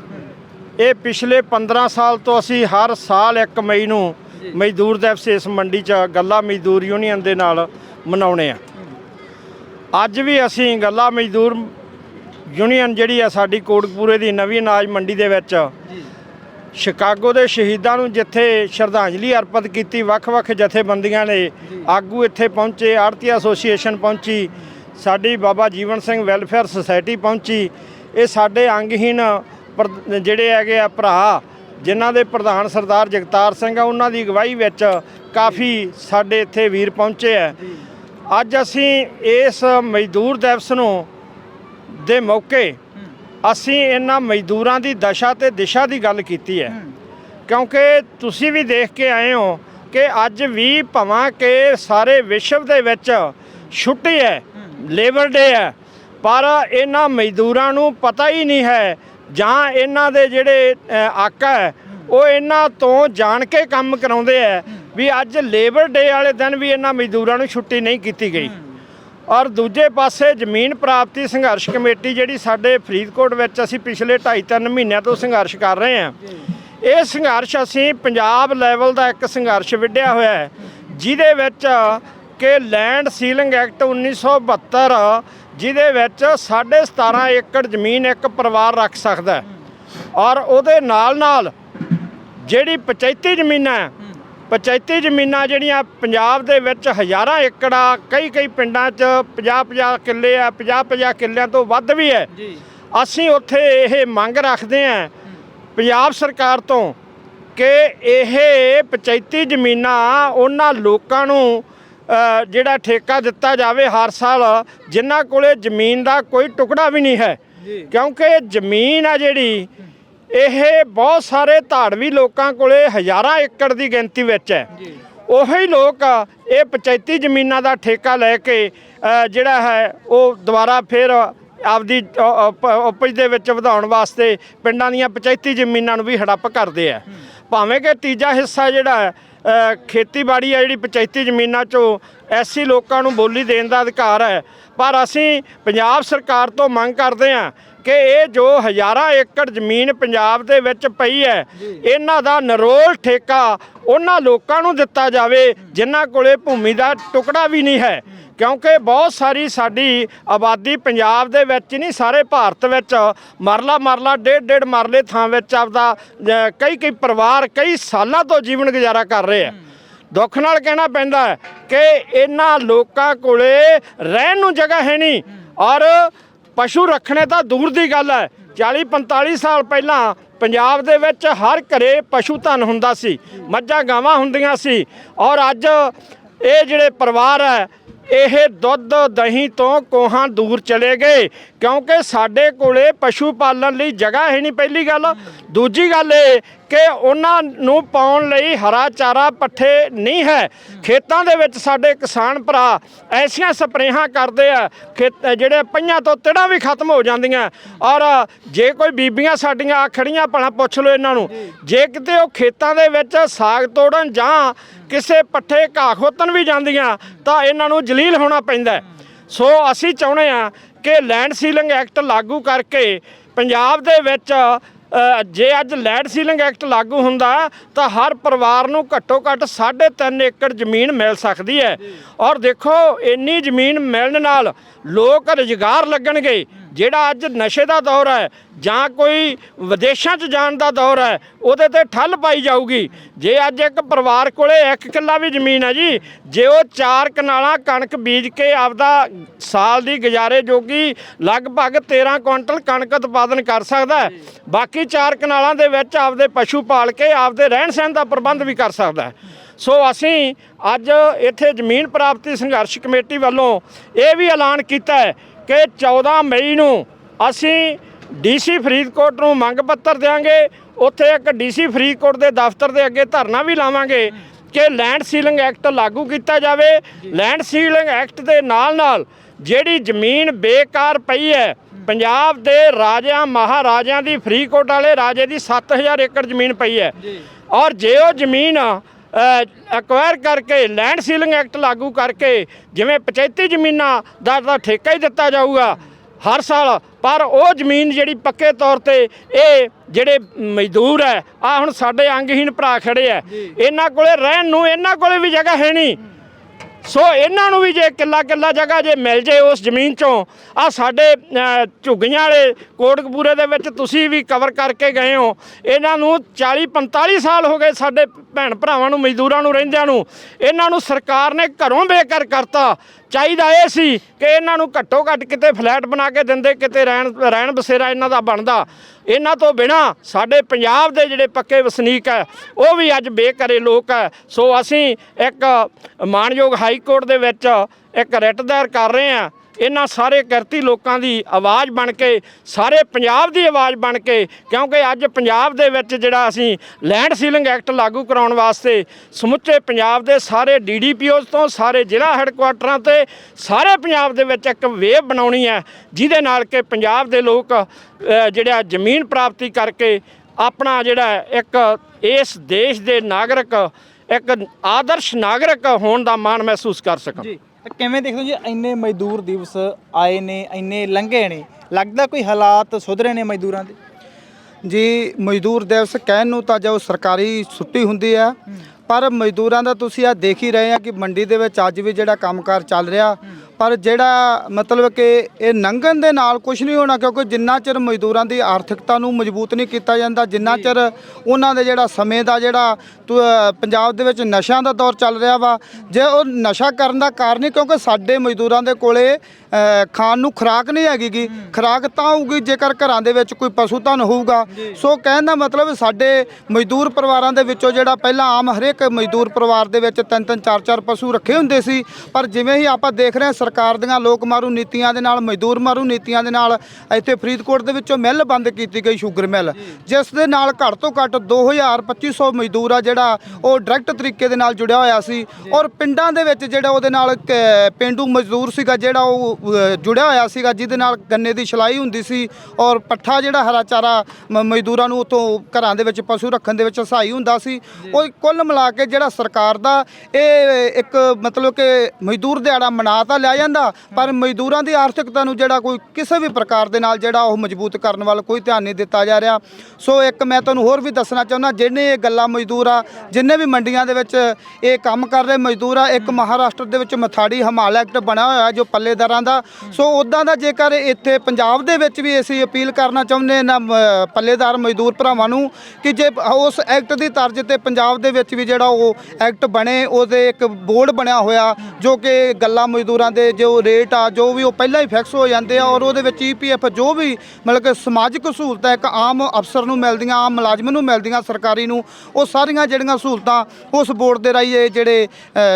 ਇਹ ਪਿਛਲੇ 15 ਸਾਲ ਤੋਂ ਅਸੀਂ ਹਰ ਸਾਲ 1 ਮਈ ਨੂੰ ਮਜ਼ਦੂਰ ਦਿਵਸ ਇਸ ਮੰਡੀ 'ਚ ਗੱਲਾ ਮਜ਼ਦੂਰ ਯੂਨੀਅਨ ਦੇ ਨਾਲ ਮਨਾਉਣੇ ਆ। ਅੱਜ ਵੀ ਅਸੀਂ ਗੱਲਾ ਮਜ਼ਦੂਰ ਯੂਨੀਅਨ ਜਿਹੜੀ ਆ ਸਾਡੀ ਕੋਟਕਪੂਰੇ ਦੀ ਨਵੀਂ ਅਨਾਜ ਮੰਡੀ ਦੇ ਵਿੱਚ ਸ਼ਿਕਾਗੋ ਦੇ ਸ਼ਹੀਦਾਂ ਨੂੰ ਜਿੱਥੇ ਸ਼ਰਧਾਂਜਲੀ ਅਰਪਿਤ ਕੀਤੀ, ਵੱਖ-ਵੱਖ ਜਥੇਬੰਦੀਆਂ ਨੇ ਆਗੂ ਇੱਥੇ ਪਹੁੰਚੇ, ਆੜਤੀ ਐਸੋਸੀਏਸ਼ਨ ਪਹੁੰਚੀ ਸਾਡੀ ਬਾਬਾ ਜੀਵਨ ਸਿੰਘ ਵੈਲਫੇਅਰ ਸੁਸਾਇਟੀ ਪਹੁੰਚੀ। ਇਹ ਸਾਡੇ ਅੰਗਹੀਣ ਪਰ- ਜਿਹੜੇ ਹੈਗੇ ਆ ਭਰਾ, ਜਿਨ੍ਹਾਂ ਦੇ ਪ੍ਰਧਾਨ ਸਰਦਾਰ ਜਗਤਾਰ ਸਿੰਘ ਆ, ਉਹਨਾਂ ਦੀ ਅਗਵਾਈ ਵਿੱਚ ਕਾਫੀ ਸਾਡੇ ਇੱਥੇ ਵੀਰ ਪਹੁੰਚੇ ਆ। ਅੱਜ ਅਸੀਂ ਇਸ ਮਜ਼ਦੂਰ ਦਿਵਸ ਨੂੰ ਦੇ ਮੌਕੇ ਅਸੀਂ ਇਹਨਾਂ ਮਜ਼ਦੂਰਾਂ ਦੀ ਦਸ਼ਾ ਤੇ ਦਿਸ਼ਾ ਦੀ ਗੱਲ ਕੀਤੀ ਹੈ। ਕਿਉਂਕਿ ਤੁਸੀਂ ਵੀ ਦੇਖ ਕੇ ਆਏ ਹੋ ਕਿ ਅੱਜ ਵੀ ਭਵਾਂ ਕਿ ਸਾਰੇ ਵਿਸ਼ਵ ਦੇ ਵਿੱਚ ਛੁੱਟੀ ਹੈ। ਲੇਬਰ ਡੇ ਹੈ। ਪਰ ਇਹਨਾਂ ਮਜ਼ਦੂਰਾਂ ਨੂੰ ਪਤਾ ਹੀ ਨਹੀਂ ਹੈ, ਜਾਂ ਇਹਨਾਂ ਦੇ ਜਿਹੜੇ ਆਕਾ ਹੈ, ਉਹ ਇਹਨਾਂ ਤੋਂ ਜਾਣ ਕੇ ਕੰਮ ਕਰਾਉਂਦੇ ਆ ਵੀ ਅੱਜ ਲੇਬਰ ਡੇ ਵਾਲੇ ਦਿਨ ਵੀ ਇਹਨਾਂ ਮਜ਼ਦੂਰਾਂ ਨੂੰ ਛੁੱਟੀ ਨਹੀਂ ਕੀਤੀ ਗਈ। ਔਰ ਦੂਜੇ ਪਾਸੇ ਜ਼ਮੀਨ ਪ੍ਰਾਪਤੀ ਸੰਘਰਸ਼ ਕਮੇਟੀ ਜਿਹੜੀ ਸਾਡੇ ਫਰੀਦਕੋਟ ਵਿੱਚ ਅਸੀਂ ਪਿਛਲੇ 2.5-3 ਮਹੀਨਿਆਂ ਤੋਂ ਸੰਘਰਸ਼ ਕਰ ਰਹੇ ਹਾਂ। ਇਹ ਸੰਘਰਸ਼ ਅਸੀਂ ਪੰਜਾਬ ਲੈਵਲ ਦਾ ਇੱਕ ਸੰਘਰਸ਼ ਵਿੱਢਿਆ ਹੋਇਆ ਹੈ, ਜਿਹਦੇ ਵਿੱਚ ਕਿ ਲੈਂਡ ਸੀਲਿੰਗ ਐਕਟ 1972 ਜਿਹਦੇ ਵਿੱਚ 17.5 ਏਕੜ ਜ਼ਮੀਨ ਇੱਕ ਪਰਿਵਾਰ ਰੱਖ ਸਕਦਾ ਔਰ ਉਹਦੇ ਨਾਲ ਨਾਲ ਜਿਹੜੀ ਪੰਚਾਇਤੀ ਜ਼ਮੀਨਾਂ ਹੈ ਪੰਚਾਇਤੀ ਜ਼ਮੀਨਾਂ ਜਿਹੜੀਆਂ ਪੰਜਾਬ ਦੇ ਵਿੱਚ ਹਜ਼ਾਰਾਂ ਏਕੜਾ ਕਈ ਕਈ ਪਿੰਡਾਂ 'ਚ 50-50 ਕਿੱਲੇ ਆ 50-50 ਕਿੱਲਿਆਂ ਤੋਂ ਵੱਧ ਵੀ ਹੈ। ਅਸੀਂ ਉੱਥੇ ਇਹ ਮੰਗ ਰੱਖਦੇ ਹਾਂ ਪੰਜਾਬ ਸਰਕਾਰ ਤੋਂ ਕਿ ਇਹ ਪੰਚਾਇਤੀ ਜ਼ਮੀਨਾਂ ਉਹਨਾਂ ਲੋਕਾਂ ਨੂੰ ਜਿਹੜਾ ਠੇਕਾ ਦਿੱਤਾ ਜਾਵੇ ਹਰ ਸਾਲ ਜਿਨ੍ਹਾਂ ਕੋਲੇ ਜ਼ਮੀਨ ਦਾ ਕੋਈ ਟੁਕੜਾ ਵੀ ਨਹੀਂ ਹੈ। ਕਿਉਂਕਿ ਜ਼ਮੀਨ ਆ ਜਿਹੜੀ ਇਹ ਬਹੁਤ ਸਾਰੇ ਧਾੜਵੀ ਲੋਕਾਂ ਕੋਲੇ ਹਜ਼ਾਰਾਂ ਏਕੜ ਦੀ ਗਿਣਤੀ ਵਿੱਚ ਹੈ। ਉਹੀ ਲੋਕ ਇਹ ਪੰਚਾਇਤੀ ਜ਼ਮੀਨਾਂ ਦਾ ਠੇਕਾ ਲੈ ਕੇ ਜਿਹੜਾ ਹੈ ਉਹ ਦੁਬਾਰਾ ਫਿਰ ਆਪਦੀ ਉਪਜ ਦੇ ਵਿੱਚ ਵਧਾਉਣ ਵਾਸਤੇ ਪਿੰਡਾਂ ਦੀਆਂ ਪੰਚਾਇਤੀ ਜ਼ਮੀਨਾਂ ਨੂੰ ਵੀ ਹੜੱਪ ਕਰਦੇ ਆ। ਭਾਵੇਂ ਕਿ ਤੀਜਾ ਹਿੱਸਾ ਜਿਹੜਾ ਹੈ ਖੇਤੀਬਾੜੀ ਆ ਜਿਹੜੀ ਪੰਚਾਇਤੀ ਜ਼ਮੀਨਾਂ 'ਚੋਂ, ਐਸੀ ਲੋਕਾਂ ਨੂੰ ਬੋਲੀ ਦੇਣ ਦਾ ਅਧਿਕਾਰ ਹੈ। ਪਰ ਅਸੀਂ ਪੰਜਾਬ ਸਰਕਾਰ ਤੋਂ ਮੰਗ ਕਰਦੇ ਹਾਂ ਕਿ ਇਹ ਜੋ ਹਜ਼ਾਰਾਂ ਏਕੜ ਜ਼ਮੀਨ ਪੰਜਾਬ ਦੇ ਵਿੱਚ ਪਈ ਹੈ ਇਹਨਾਂ ਦਾ ਨਰੋਲ ਠੇਕਾ ਉਹਨਾਂ ਲੋਕਾਂ ਨੂੰ ਦਿੱਤਾ ਜਾਵੇ ਜਿਨ੍ਹਾਂ ਕੋਲੇ ਭੂਮੀ ਦਾ ਟੁਕੜਾ ਵੀ ਨਹੀਂ ਹੈ। ਕਿਉਂਕਿ ਬਹੁਤ ਸਾਰੀ ਸਾਡੀ ਆਬਾਦੀ ਪੰਜਾਬ ਦੇ ਵਿੱਚ ਨਹੀਂ ਸਾਰੇ ਭਾਰਤ ਵਿੱਚ ਮਰਲਾ ਮਰਲਾ ਡੇਢ ਡੇਢ ਮਰਲੇ ਥਾਂ ਵਿੱਚ ਆਪਦਾ ਕਈ ਕਈ ਪਰਿਵਾਰ ਕਈ ਸਾਲਾਂ ਤੋਂ ਜੀਵਨ ਗੁਜ਼ਾਰਾ ਕਰ ਰਹੇ ਆ ਦੁੱਖ ਨਾਲ ਕਹਿਣਾ ਪੈਂਦਾ ਕਿ ਇਹਨਾਂ ਲੋਕਾਂ ਕੋਲੇ ਰਹਿਣ ਨੂੰ ਜਗ੍ਹਾ ਹੈ ਨਹੀਂ। ਔਰ ਪਸ਼ੂ ਰੱਖਣੇ ਤਾਂ ਦੂਰ ਦੀ ਗੱਲ ਹੈ। 40 45 ਸਾਲ ਪਹਿਲਾਂ ਪੰਜਾਬ ਦੇ ਵਿੱਚ ਹਰ ਘਰੇ ਪਸ਼ੂ ਧਨ ਹੁੰਦਾ ਸੀ। ਮੱਝਾਂ ਗਾਵਾਂ ਹੁੰਦੀਆਂ ਸੀ। ਔਰ ਅੱਜ ਇਹ ਜਿਹੜੇ ਪਰਿਵਾਰ ਹੈ ਇਹ ਦੁੱਧ ਦਹੀਂ ਤੋਂ ਕੋਹਾਂ ਦੂਰ ਚਲੇ ਗਏ, ਕਿਉਂਕਿ ਸਾਡੇ ਕੋਲੇ ਪਸ਼ੂ ਪਾਲਣ ਲਈ ਜਗ੍ਹਾ ਹੈ ਨਹੀਂ ਪਹਿਲੀ ਗੱਲ। ਦੂਜੀ ਗੱਲ ਇਹ ਕਿ ਉਹਨਾਂ ਨੂੰ ਪਾਉਣ ਲਈ ਹਰਾ ਚਾਰਾ ਪੱਠੇ ਨਹੀਂ ਹੈ। ਖੇਤਾਂ ਦੇ ਵਿੱਚ ਸਾਡੇ ਕਿਸਾਨ ਭਰਾ ਐਸੀਆਂ ਸਪਰੇਹਾਂ ਕਰਦੇ ਆ, ਖੇਤ ਜਿਹੜੇ ਪਈਆਂ ਤੋਂ ਤਿੜਾਂ ਵੀ ਖਤਮ ਹੋ ਜਾਂਦੀਆਂ। ਔਰ ਜੇ ਕੋਈ ਬੀਬੀਆਂ ਸਾਡੀਆਂ ਆ ਖੜੀਆਂ, ਭਲਾ ਪੁੱਛ ਲਓ ਇਹਨਾਂ ਨੂੰ। ਜੇ ਕਿਤੇ ਉਹ ਖੇਤਾਂ ਦੇ ਵਿੱਚ ਸਾਗ ਤੋੜਨ ਜਾਂ ਕਿਸੇ ਪੱਠੇ ਘਾਹ ਖੋਤਨ ਵੀ ਜਾਂਦੀਆਂ, ਤਾਂ ਇਹਨਾਂ ਨੂੰ ਜਲੀਲ ਹੋਣਾ ਪੈਂਦਾ ਸੋ ਅਸੀਂ ਚਾਹੁੰਦੇ ਆ ਕਿ ਲੈਂਡ ਸੀਲਿੰਗ ਐਕਟ ਲਾਗੂ ਕਰਕੇ ਪੰਜਾਬ ਦੇ ਵਿੱਚ ਜੇ ਅੱਜ ਲੈਂਡ ਸੀਲਿੰਗ ਐਕਟ ਲਾਗੂ ਹੁੰਦਾ ਤਾਂ ਹਰ ਪਰਿਵਾਰ ਨੂੰ ਘੱਟੋ ਘੱਟ 3.5 ਏਕੜ ਜ਼ਮੀਨ ਮਿਲ ਸਕਦੀ ਹੈ। ਔਰ ਦੇਖੋ, ਇੰਨੀ ਜ਼ਮੀਨ ਮਿਲਣ ਨਾਲ ਲੋਕ ਰੁਜ਼ਗਾਰ ਲੱਗਣਗੇ। ਜਿਹੜਾ ਅੱਜ ਨਸ਼ੇ ਦਾ ਦੌਰ ਹੈ ਜਾਂ ਕੋਈ ਵਿਦੇਸ਼ਾਂ 'ਚ ਜਾਣ ਦਾ ਦੌਰ ਹੈ, ਉਹਦੇ ਤੇ ਠੱਲ ਪਾਈ ਜਾਊਗੀ। ਜੇ ਅੱਜ ਇੱਕ ਪਰਿਵਾਰ ਕੋਲੇ ਇੱਕ ਕਿੱਲਾ ਵੀ ਜ਼ਮੀਨ ਹੈ ਜੀ, ਜੇ ਉਹ ਚਾਰ ਕਨਾਲਾਂ ਕਣਕ ਬੀਜ ਕੇ ਆਪਦਾ ਸਾਲ ਦੀ ਗੁਜ਼ਾਰੇ ਜੋਗੀ ਲਗਭਗ 13 ਕੁਇੰਟਲ ਕਣਕ ਉਤਪਾਦਨ ਕਰ ਸਕਦਾ ਹੈ, ਬਾਕੀ ਚਾਰ ਕਨਾਲਾਂ ਦੇ ਵਿੱਚ ਆਪਦੇ ਪਸ਼ੂ ਪਾਲ ਕੇ ਆਪਦੇ ਰਹਿਣ ਸਹਿਣ ਦਾ ਪ੍ਰਬੰਧ ਵੀ ਕਰ ਸਕਦਾ ਹੈ। ਸੋ ਅਸੀਂ ਅੱਜ ਇੱਥੇ ਜ਼ਮੀਨ ਪ੍ਰਾਪਤੀ ਸੰਘਰਸ਼ ਕਮੇਟੀ ਵੱਲੋਂ ਇਹ ਵੀ ਐਲਾਨ ਕੀਤਾ ਹੈ ਕਿ 14 ਮਈ ਨੂੰ ਅਸੀਂ ਡੀਸੀ ਫਰੀਦਕੋਟ ਨੂੰ ਮੰਗ ਪੱਤਰ ਦੇਵਾਂਗੇ ਉੱਥੇ ਇੱਕ ਡੀਸੀ ਫਰੀਦਕੋਟ ਦੇ ਦਫ਼ਤਰ ਦੇ ਅੱਗੇ ਧਰਨਾ ਵੀ ਲਾਵਾਂਗੇ ਕਿ ਲੈਂਡ ਸੀਲਿੰਗ ਐਕਟ ਲਾਗੂ ਕੀਤਾ ਜਾਵੇ। ਲੈਂਡ ਸੀਲਿੰਗ ਐਕਟ ਦੇ ਨਾਲ ਨਾਲ ਜਿਹੜੀ ਜ਼ਮੀਨ ਬੇਕਾਰ ਪਈ ਹੈ ਪੰਜਾਬ ਦੇ ਰਾਜਿਆਂ ਮਹਾਰਾਜਿਆਂ ਦੀ ਫਰੀਦਕੋਟ ਵਾਲੇ ਰਾਜੇ ਦੀ 7000 ਏਕੜ ਜ਼ਮੀਨ ਪਈ ਹੈ। ਔਰ ਜੇ ਉਹ ਜ਼ਮੀਨ ਐਕਵਾਇਰ ਕਰਕੇ ਲੈਂਡ ਸੀਲਿੰਗ ਐਕਟ ਲਾਗੂ ਕਰਕੇ ਜਿਵੇਂ ਪੰਚਾਇਤੀ ਜ਼ਮੀਨਾਂ ਦਾ ਦਾ ਠੇਕਾ ਹੀ ਦਿੱਤਾ ਜਾਊਗਾ ਹਰ ਸਾਲ ਪਰ ਉਹ ਜ਼ਮੀਨ ਜਿਹੜੀ ਪੱਕੇ ਤੌਰ ਤੇ ਇਹ ਜਿਹੜੇ ਮਜ਼ਦੂਰ ਹੈ ਆ ਹੁਣ ਸਾਡੇ ਅੰਗਹੀਣ ਭਰਾ ਖੜੇ ਆ ਇਹਨਾਂ ਕੋਲੇ ਰਹਿਣ ਨੂੰ ਇਹਨਾਂ ਕੋਲੇ ਵੀ ਜਗ੍ਹਾ ਹੈ ਨਹੀਂ। ਸੋ ਇਹਨਾਂ ਨੂੰ ਵੀ ਜੇ ਕਿੱਲਾ ਕਿੱਲਾ ਜਗ੍ਹਾ ਜੇ ਮਿਲ ਜੇ ਉਸ ਜ਼ਮੀਨ ਚੋਂ ਆ ਸਾਡੇ ਝੁੱਗੀਆਂ ਵਾਲੇ ਕੋਟਕਪੂਰੇ ਦੇ ਵਿੱਚ ਤੁਸੀਂ ਵੀ ਕਵਰ ਕਰਕੇ ਗਏ ਹੋ। ਇਹਨਾਂ ਨੂੰ 40 45 ਸਾਲ ਹੋ ਗਏ ਸਾਡੇ ਭੈਣ ਭਰਾਵਾਂ ਨੂੰ, ਮਜ਼ਦੂਰਾਂ ਨੂੰ, ਰਹਿੰਦਿਆਂ ਨੂੰ। ਇਹਨਾਂ ਨੂੰ ਸਰਕਾਰ ਨੇ ਘਰੋਂ ਬੇਕਰ ਕਰਤਾ। ਚਾਹੀਦਾ ਇਹ ਸੀ ਕਿ ਇਹਨਾਂ ਨੂੰ ਘੱਟੋ ਘੱਟ ਕਿਤੇ ਫਲੈਟ ਬਣਾ ਕੇ ਦਿੰਦੇ, ਕਿਤੇ ਰਹਿਣ ਰਹਿਣ ਬਸੇਰਾ ਇਹਨਾਂ ਦਾ ਬਣਦਾ। ਇਹਨਾਂ ਤੋਂ ਬਿਨਾ ਸਾਡੇ ਪੰਜਾਬ ਦੇ ਜਿਹੜੇ ਪੱਕੇ ਵਸਨੀਕ ਹੈ, ਉਹ ਵੀ ਅੱਜ ਬੇਘਰੇ ਲੋਕ ਹੈ। ਸੋ ਅਸੀਂ ਇੱਕ ਮਾਨਯੋਗ ਹਾਈ ਕੋਰਟ ਦੇ ਵਿੱਚ ਇੱਕ ਰਿਟ ਦਾਇਰ ਕਰ ਰਹੇ ਹਾਂ। ਇਹਨਾਂ ਸਾਰੇ ਕਿਰਤੀ ਲੋਕਾਂ ਦੀ ਆਵਾਜ਼ ਬਣ ਕੇ, ਸਾਰੇ ਪੰਜਾਬ ਦੀ ਆਵਾਜ਼ ਬਣ ਕੇ, ਕਿਉਂਕਿ ਅੱਜ ਪੰਜਾਬ ਦੇ ਵਿੱਚ ਜਿਹੜਾ ਅਸੀਂ ਲੈਂਡ ਸੀਲਿੰਗ ਐਕਟ ਲਾਗੂ ਕਰਾਉਣ ਵਾਸਤੇ ਸਮੁੱਚੇ ਪੰਜਾਬ ਦੇ ਸਾਰੇ ਡੀਡੀਪੀਓਜ਼ ਤੋਂ ਸਾਰੇ ਜ਼ਿਲ੍ਹਾ ਹੈੱਡਕੁਆਟਰਾਂ ਤੇ ਸਾਰੇ ਪੰਜਾਬ ਦੇ ਵਿੱਚ ਇੱਕ ਵੇਵ ਬਣਾਉਣੀ ਹੈ, ਜਿਹਦੇ ਨਾਲ ਕਿ ਪੰਜਾਬ ਦੇ ਲੋਕ ਜਿਹੜਾ ਜ਼ਮੀਨ ਪ੍ਰਾਪਤੀ ਕਰਕੇ ਆਪਣਾ ਜਿਹੜਾ ਇੱਕ ਇਸ ਦੇਸ਼ ਦੇ ਨਾਗਰਿਕ, ਇੱਕ ਆਦਰਸ਼ ਨਾਗਰਿਕ ਹੋਣ ਦਾ ਮਾਣ ਮਹਿਸੂਸ ਕਰ ਸਕਣ। ਤਾਂ ਕਿਵੇਂ ਦੇਖਦੇ ਹੋ ਜੀ ਇੰਨੇ ਮਜ਼ਦੂਰ ਦਿਵਸ ਆਏ ਨੇ ਇੰਨੇ ਲੰਘੇ ਨੇ? ਲੱਗਦਾ ਕੋਈ ਹਾਲਾਤ ਸੁਧਰੇ ਨੇ ਮਜ਼ਦੂਰਾਂ ਦੇ? ਜੀ ਮਜ਼ਦੂਰ ਦਿਵਸ ਕਹਿਣ ਨੂੰ ਤਾਂ ਜੋ ਸਰਕਾਰੀ ਛੁੱਟੀ ਹੁੰਦੀ ਹੈ। ਪਰ ਮਜ਼ਦੂਰਾਂ ਦਾ ਤੁਸੀਂ ਆ ਦੇਖ ਹੀ ਰਹੇ ਆ ਕਿ ਮੰਡੀ ਦੇ ਵਿੱਚ ਅੱਜ ਵੀ ਜਿਹੜਾ ਕੰਮਕਾਰ ਚੱਲ ਰਿਹਾ ਪਰ ਜਿਹੜਾ ਮਤਲਬ ਕਿ ਇਹ ਨੰਗਨ ਦੇ ਨਾਲ ਕੁਝ ਨਹੀਂ ਹੋਣਾ ਕਿਉਂਕਿ ਜਿੰਨਾ ਚਿਰ ਮਜ਼ਦੂਰਾਂ ਦੀ ਆਰਥਿਕਤਾ ਨੂੰ ਮਜ਼ਬੂਤ ਨਹੀਂ ਕੀਤਾ ਜਾਂਦਾ ਜਿੰਨਾ ਚਿਰ ਉਹਨਾਂ ਦੇ ਜਿਹੜਾ ਸਮੇਂ ਦਾ ਜਿਹੜਾ ਪੰਜਾਬ ਦੇ ਵਿੱਚ ਨਸ਼ਿਆਂ ਦਾ ਦੌਰ ਚੱਲ ਰਿਹਾ ਵਾ ਜੇ ਉਹ ਨਸ਼ਾ ਕਰਨ ਦਾ ਕਾਰਨ ਹੀ ਕਿਉਂਕਿ ਸਾਡੇ ਮਜ਼ਦੂਰਾਂ ਦੇ ਕੋਲੇ ਖਾਣ ਨੂੰ ਖੁਰਾਕ ਨਹੀਂ ਹੈਗੀਗੀ ਖੁਰਾਕ ਤਾਂ ਹੋਊਗੀ ਜੇਕਰ ਘਰਾਂ ਦੇ ਵਿੱਚ ਕੋਈ ਪਸ਼ੂ ਧਨ ਹੋਊਗਾ। ਸੋ ਕਹਿਣ ਦਾ ਮਤਲਬ ਸਾਡੇ ਮਜ਼ਦੂਰ ਪਰਿਵਾਰਾਂ ਦੇ ਵਿੱਚੋਂ ਜਿਹੜਾ ਪਹਿਲਾਂ ਆਮ ਹਰੇਕ ਮਜ਼ਦੂਰ ਪਰਿਵਾਰ ਦੇ ਵਿੱਚ ਤਿੰਨ ਤਿੰਨ ਚਾਰ ਚਾਰ ਪਸ਼ੂ ਰੱਖੇ ਹੁੰਦੇ ਸੀ ਪਰ ਜਿਵੇਂ ਹੀ ਆਪਾਂ ਦੇਖ ਰਹੇ ਹਾਂ ਸਰਕਾਰ ਦੀਆਂ ਲੋਕ ਮਾਰੂ ਨੀਤੀਆਂ ਦੇ ਨਾਲ ਮਜ਼ਦੂਰ ਮਾਰੂ ਨੀਤੀਆਂ ਦੇ ਨਾਲ ਇੱਥੇ ਫਰੀਦਕੋਟ ਦੇ ਵਿੱਚੋਂ ਮਿੱਲ ਬੰਦ ਕੀਤੀ ਗਈ ਸ਼ੂਗਰ ਮਿੱਲ। ਜਿਸ ਦੇ ਨਾਲ ਘੱਟ ਤੋਂ ਘੱਟ 2000 2500 ਮਜ਼ਦੂਰ ਆ ਜਿਹੜਾ ਉਹ ਡਾਇਰੈਕਟ ਤਰੀਕੇ ਦੇ ਨਾਲ ਜੁੜਿਆ ਹੋਇਆ ਸੀ ਔਰ ਪਿੰਡਾਂ ਦੇ ਵਿੱਚ ਜਿਹੜਾ ਉਹਦੇ ਨਾਲ ਪੇਂਡੂ ਮਜ਼ਦੂਰ ਸੀਗਾ ਜਿਹੜਾ ਉਹ ਜੁੜਿਆ ਹੋਇਆ ਸੀਗਾ ਜਿਹਦੇ ਨਾਲ ਗੰਨੇ ਦੀ ਛਲਾਈ ਹੁੰਦੀ ਸੀ ਔਰ ਪੱਠਾ ਜਿਹੜਾ ਹਰਾ ਚਾਰਾ ਮਜ਼ਦੂਰਾਂ ਨੂੰ ਉਤੋਂ ਘਰਾਂ ਦੇ ਵਿੱਚ ਪਸ਼ੂ ਰੱਖਣ ਦੇ ਵਿੱਚ ਸਹਾਈ ਹੁੰਦਾ ਸੀ। ਉਹ ਕੁੱਲ ਮਿਲਾ ਕੇ ਜਿਹੜਾ ਸਰਕਾਰ ਦਾ ਇਹ ਇੱਕ ਮਤਲਬ ਕਿ ਮਜ਼ਦੂਰ ਦਿਹਾੜਾ ਮਨਾ ਤਾਂ ਲਿਆ ਜਾਂਦਾ। ਪਰ ਮਜ਼ਦੂਰਾਂ ਦੀ ਆਰਥਿਕਤਾ ਨੂੰ ਜਿਹੜਾ ਕੋਈ ਕਿਸੇ ਵੀ ਪ੍ਰਕਾਰ ਦੇ ਨਾਲ ਜਿਹੜਾ ਉਹ ਮਜ਼ਬੂਤ ਕਰਨ ਵੱਲ ਕੋਈ ਧਿਆਨ ਨਹੀਂ ਦਿੱਤਾ ਜਾ ਰਿਹਾ। ਸੋ ਇੱਕ ਮੈਂ ਤੁਹਾਨੂੰ ਹੋਰ ਵੀ ਦੱਸਣਾ ਚਾਹੁੰਦਾ ਜਿਹਨੇ ਇਹ ਗੱਲਾਂ ਮਜ਼ਦੂਰ ਆ, ਜਿੰਨੇ ਵੀ ਮੰਡੀਆਂ ਦੇ ਵਿੱਚ ਇਹ ਕੰਮ ਕਰ ਰਹੇ ਮਜ਼ਦੂਰ ਆ, ਇੱਕ ਮਹਾਰਾਸ਼ਟਰ ਦੇ ਵਿੱਚ ਮਥਾੜੀ ਹਮਾਲ ਐਕਟ ਬਣਿਆ ਹੋਇਆ ਜੋ ਪੱਲੇਦਾਰਾਂ ਦਾ। ਸੋ ਉਦਾਂ ਦਾ ਜੇਕਰ ਇੱਥੇ ਪੰਜਾਬ ਦੇ ਵਿੱਚ ਵੀ ਅਸੀਂ ਅਪੀਲ ਕਰਨਾ ਚਾਹੁੰਦੇ ਨਾ ਪੱਲੇਦਾਰ ਮਜ਼ਦੂਰ ਭਰਾਵਾਂ ਨੂੰ ਕਿ ਜੇ ਉਸ ਐਕਟ ਦੀ ਤਰਜ਼ ਤੇ ਪੰਜਾਬ ਦੇ ਵਿੱਚ ਵੀ ਜਿਹੜਾ ਉਹ ਐਕਟ ਬਣੇ, ਉਹਦੇ ਇੱਕ ਬੋਰਡ ਬਣਿਆ ਹੋਇਆ ਜੋ ਕਿ ਗੱਲਾਂ ਮਜ਼ਦੂਰਾਂ ਦੇ ਜੋ ਰੇਟ ਆ, ਜੋ ਵੀ ਉਹ ਪਹਿਲਾਂ ਹੀ ਫਿਕਸ ਹੋ ਜਾਂਦੇ ਆ ਔਰ ਉਹਦੇ ਵਿੱਚ ਈਪੀਐਫ ਜੋ ਵੀ ਮਤਲਬ ਕਿ ਸਮਾਜਿਕ ਸਹੂਲਤਾਂ ਇੱਕ ਆਮ ਅਫਸਰ ਨੂੰ ਮਿਲਦੀਆਂ, ਆਮ ਮੁਲਾਜ਼ਮ ਨੂੰ ਮਿਲਦੀਆਂ ਸਰਕਾਰੀ ਨੂੰ, ਉਹ ਸਾਰੀਆਂ ਜਿਹੜੀਆਂ ਸਹੂਲਤਾਂ ਉਸ ਬੋਰਡ ਦੇ ਰਾਹੀਂ ਇਹ ਜਿਹੜੇ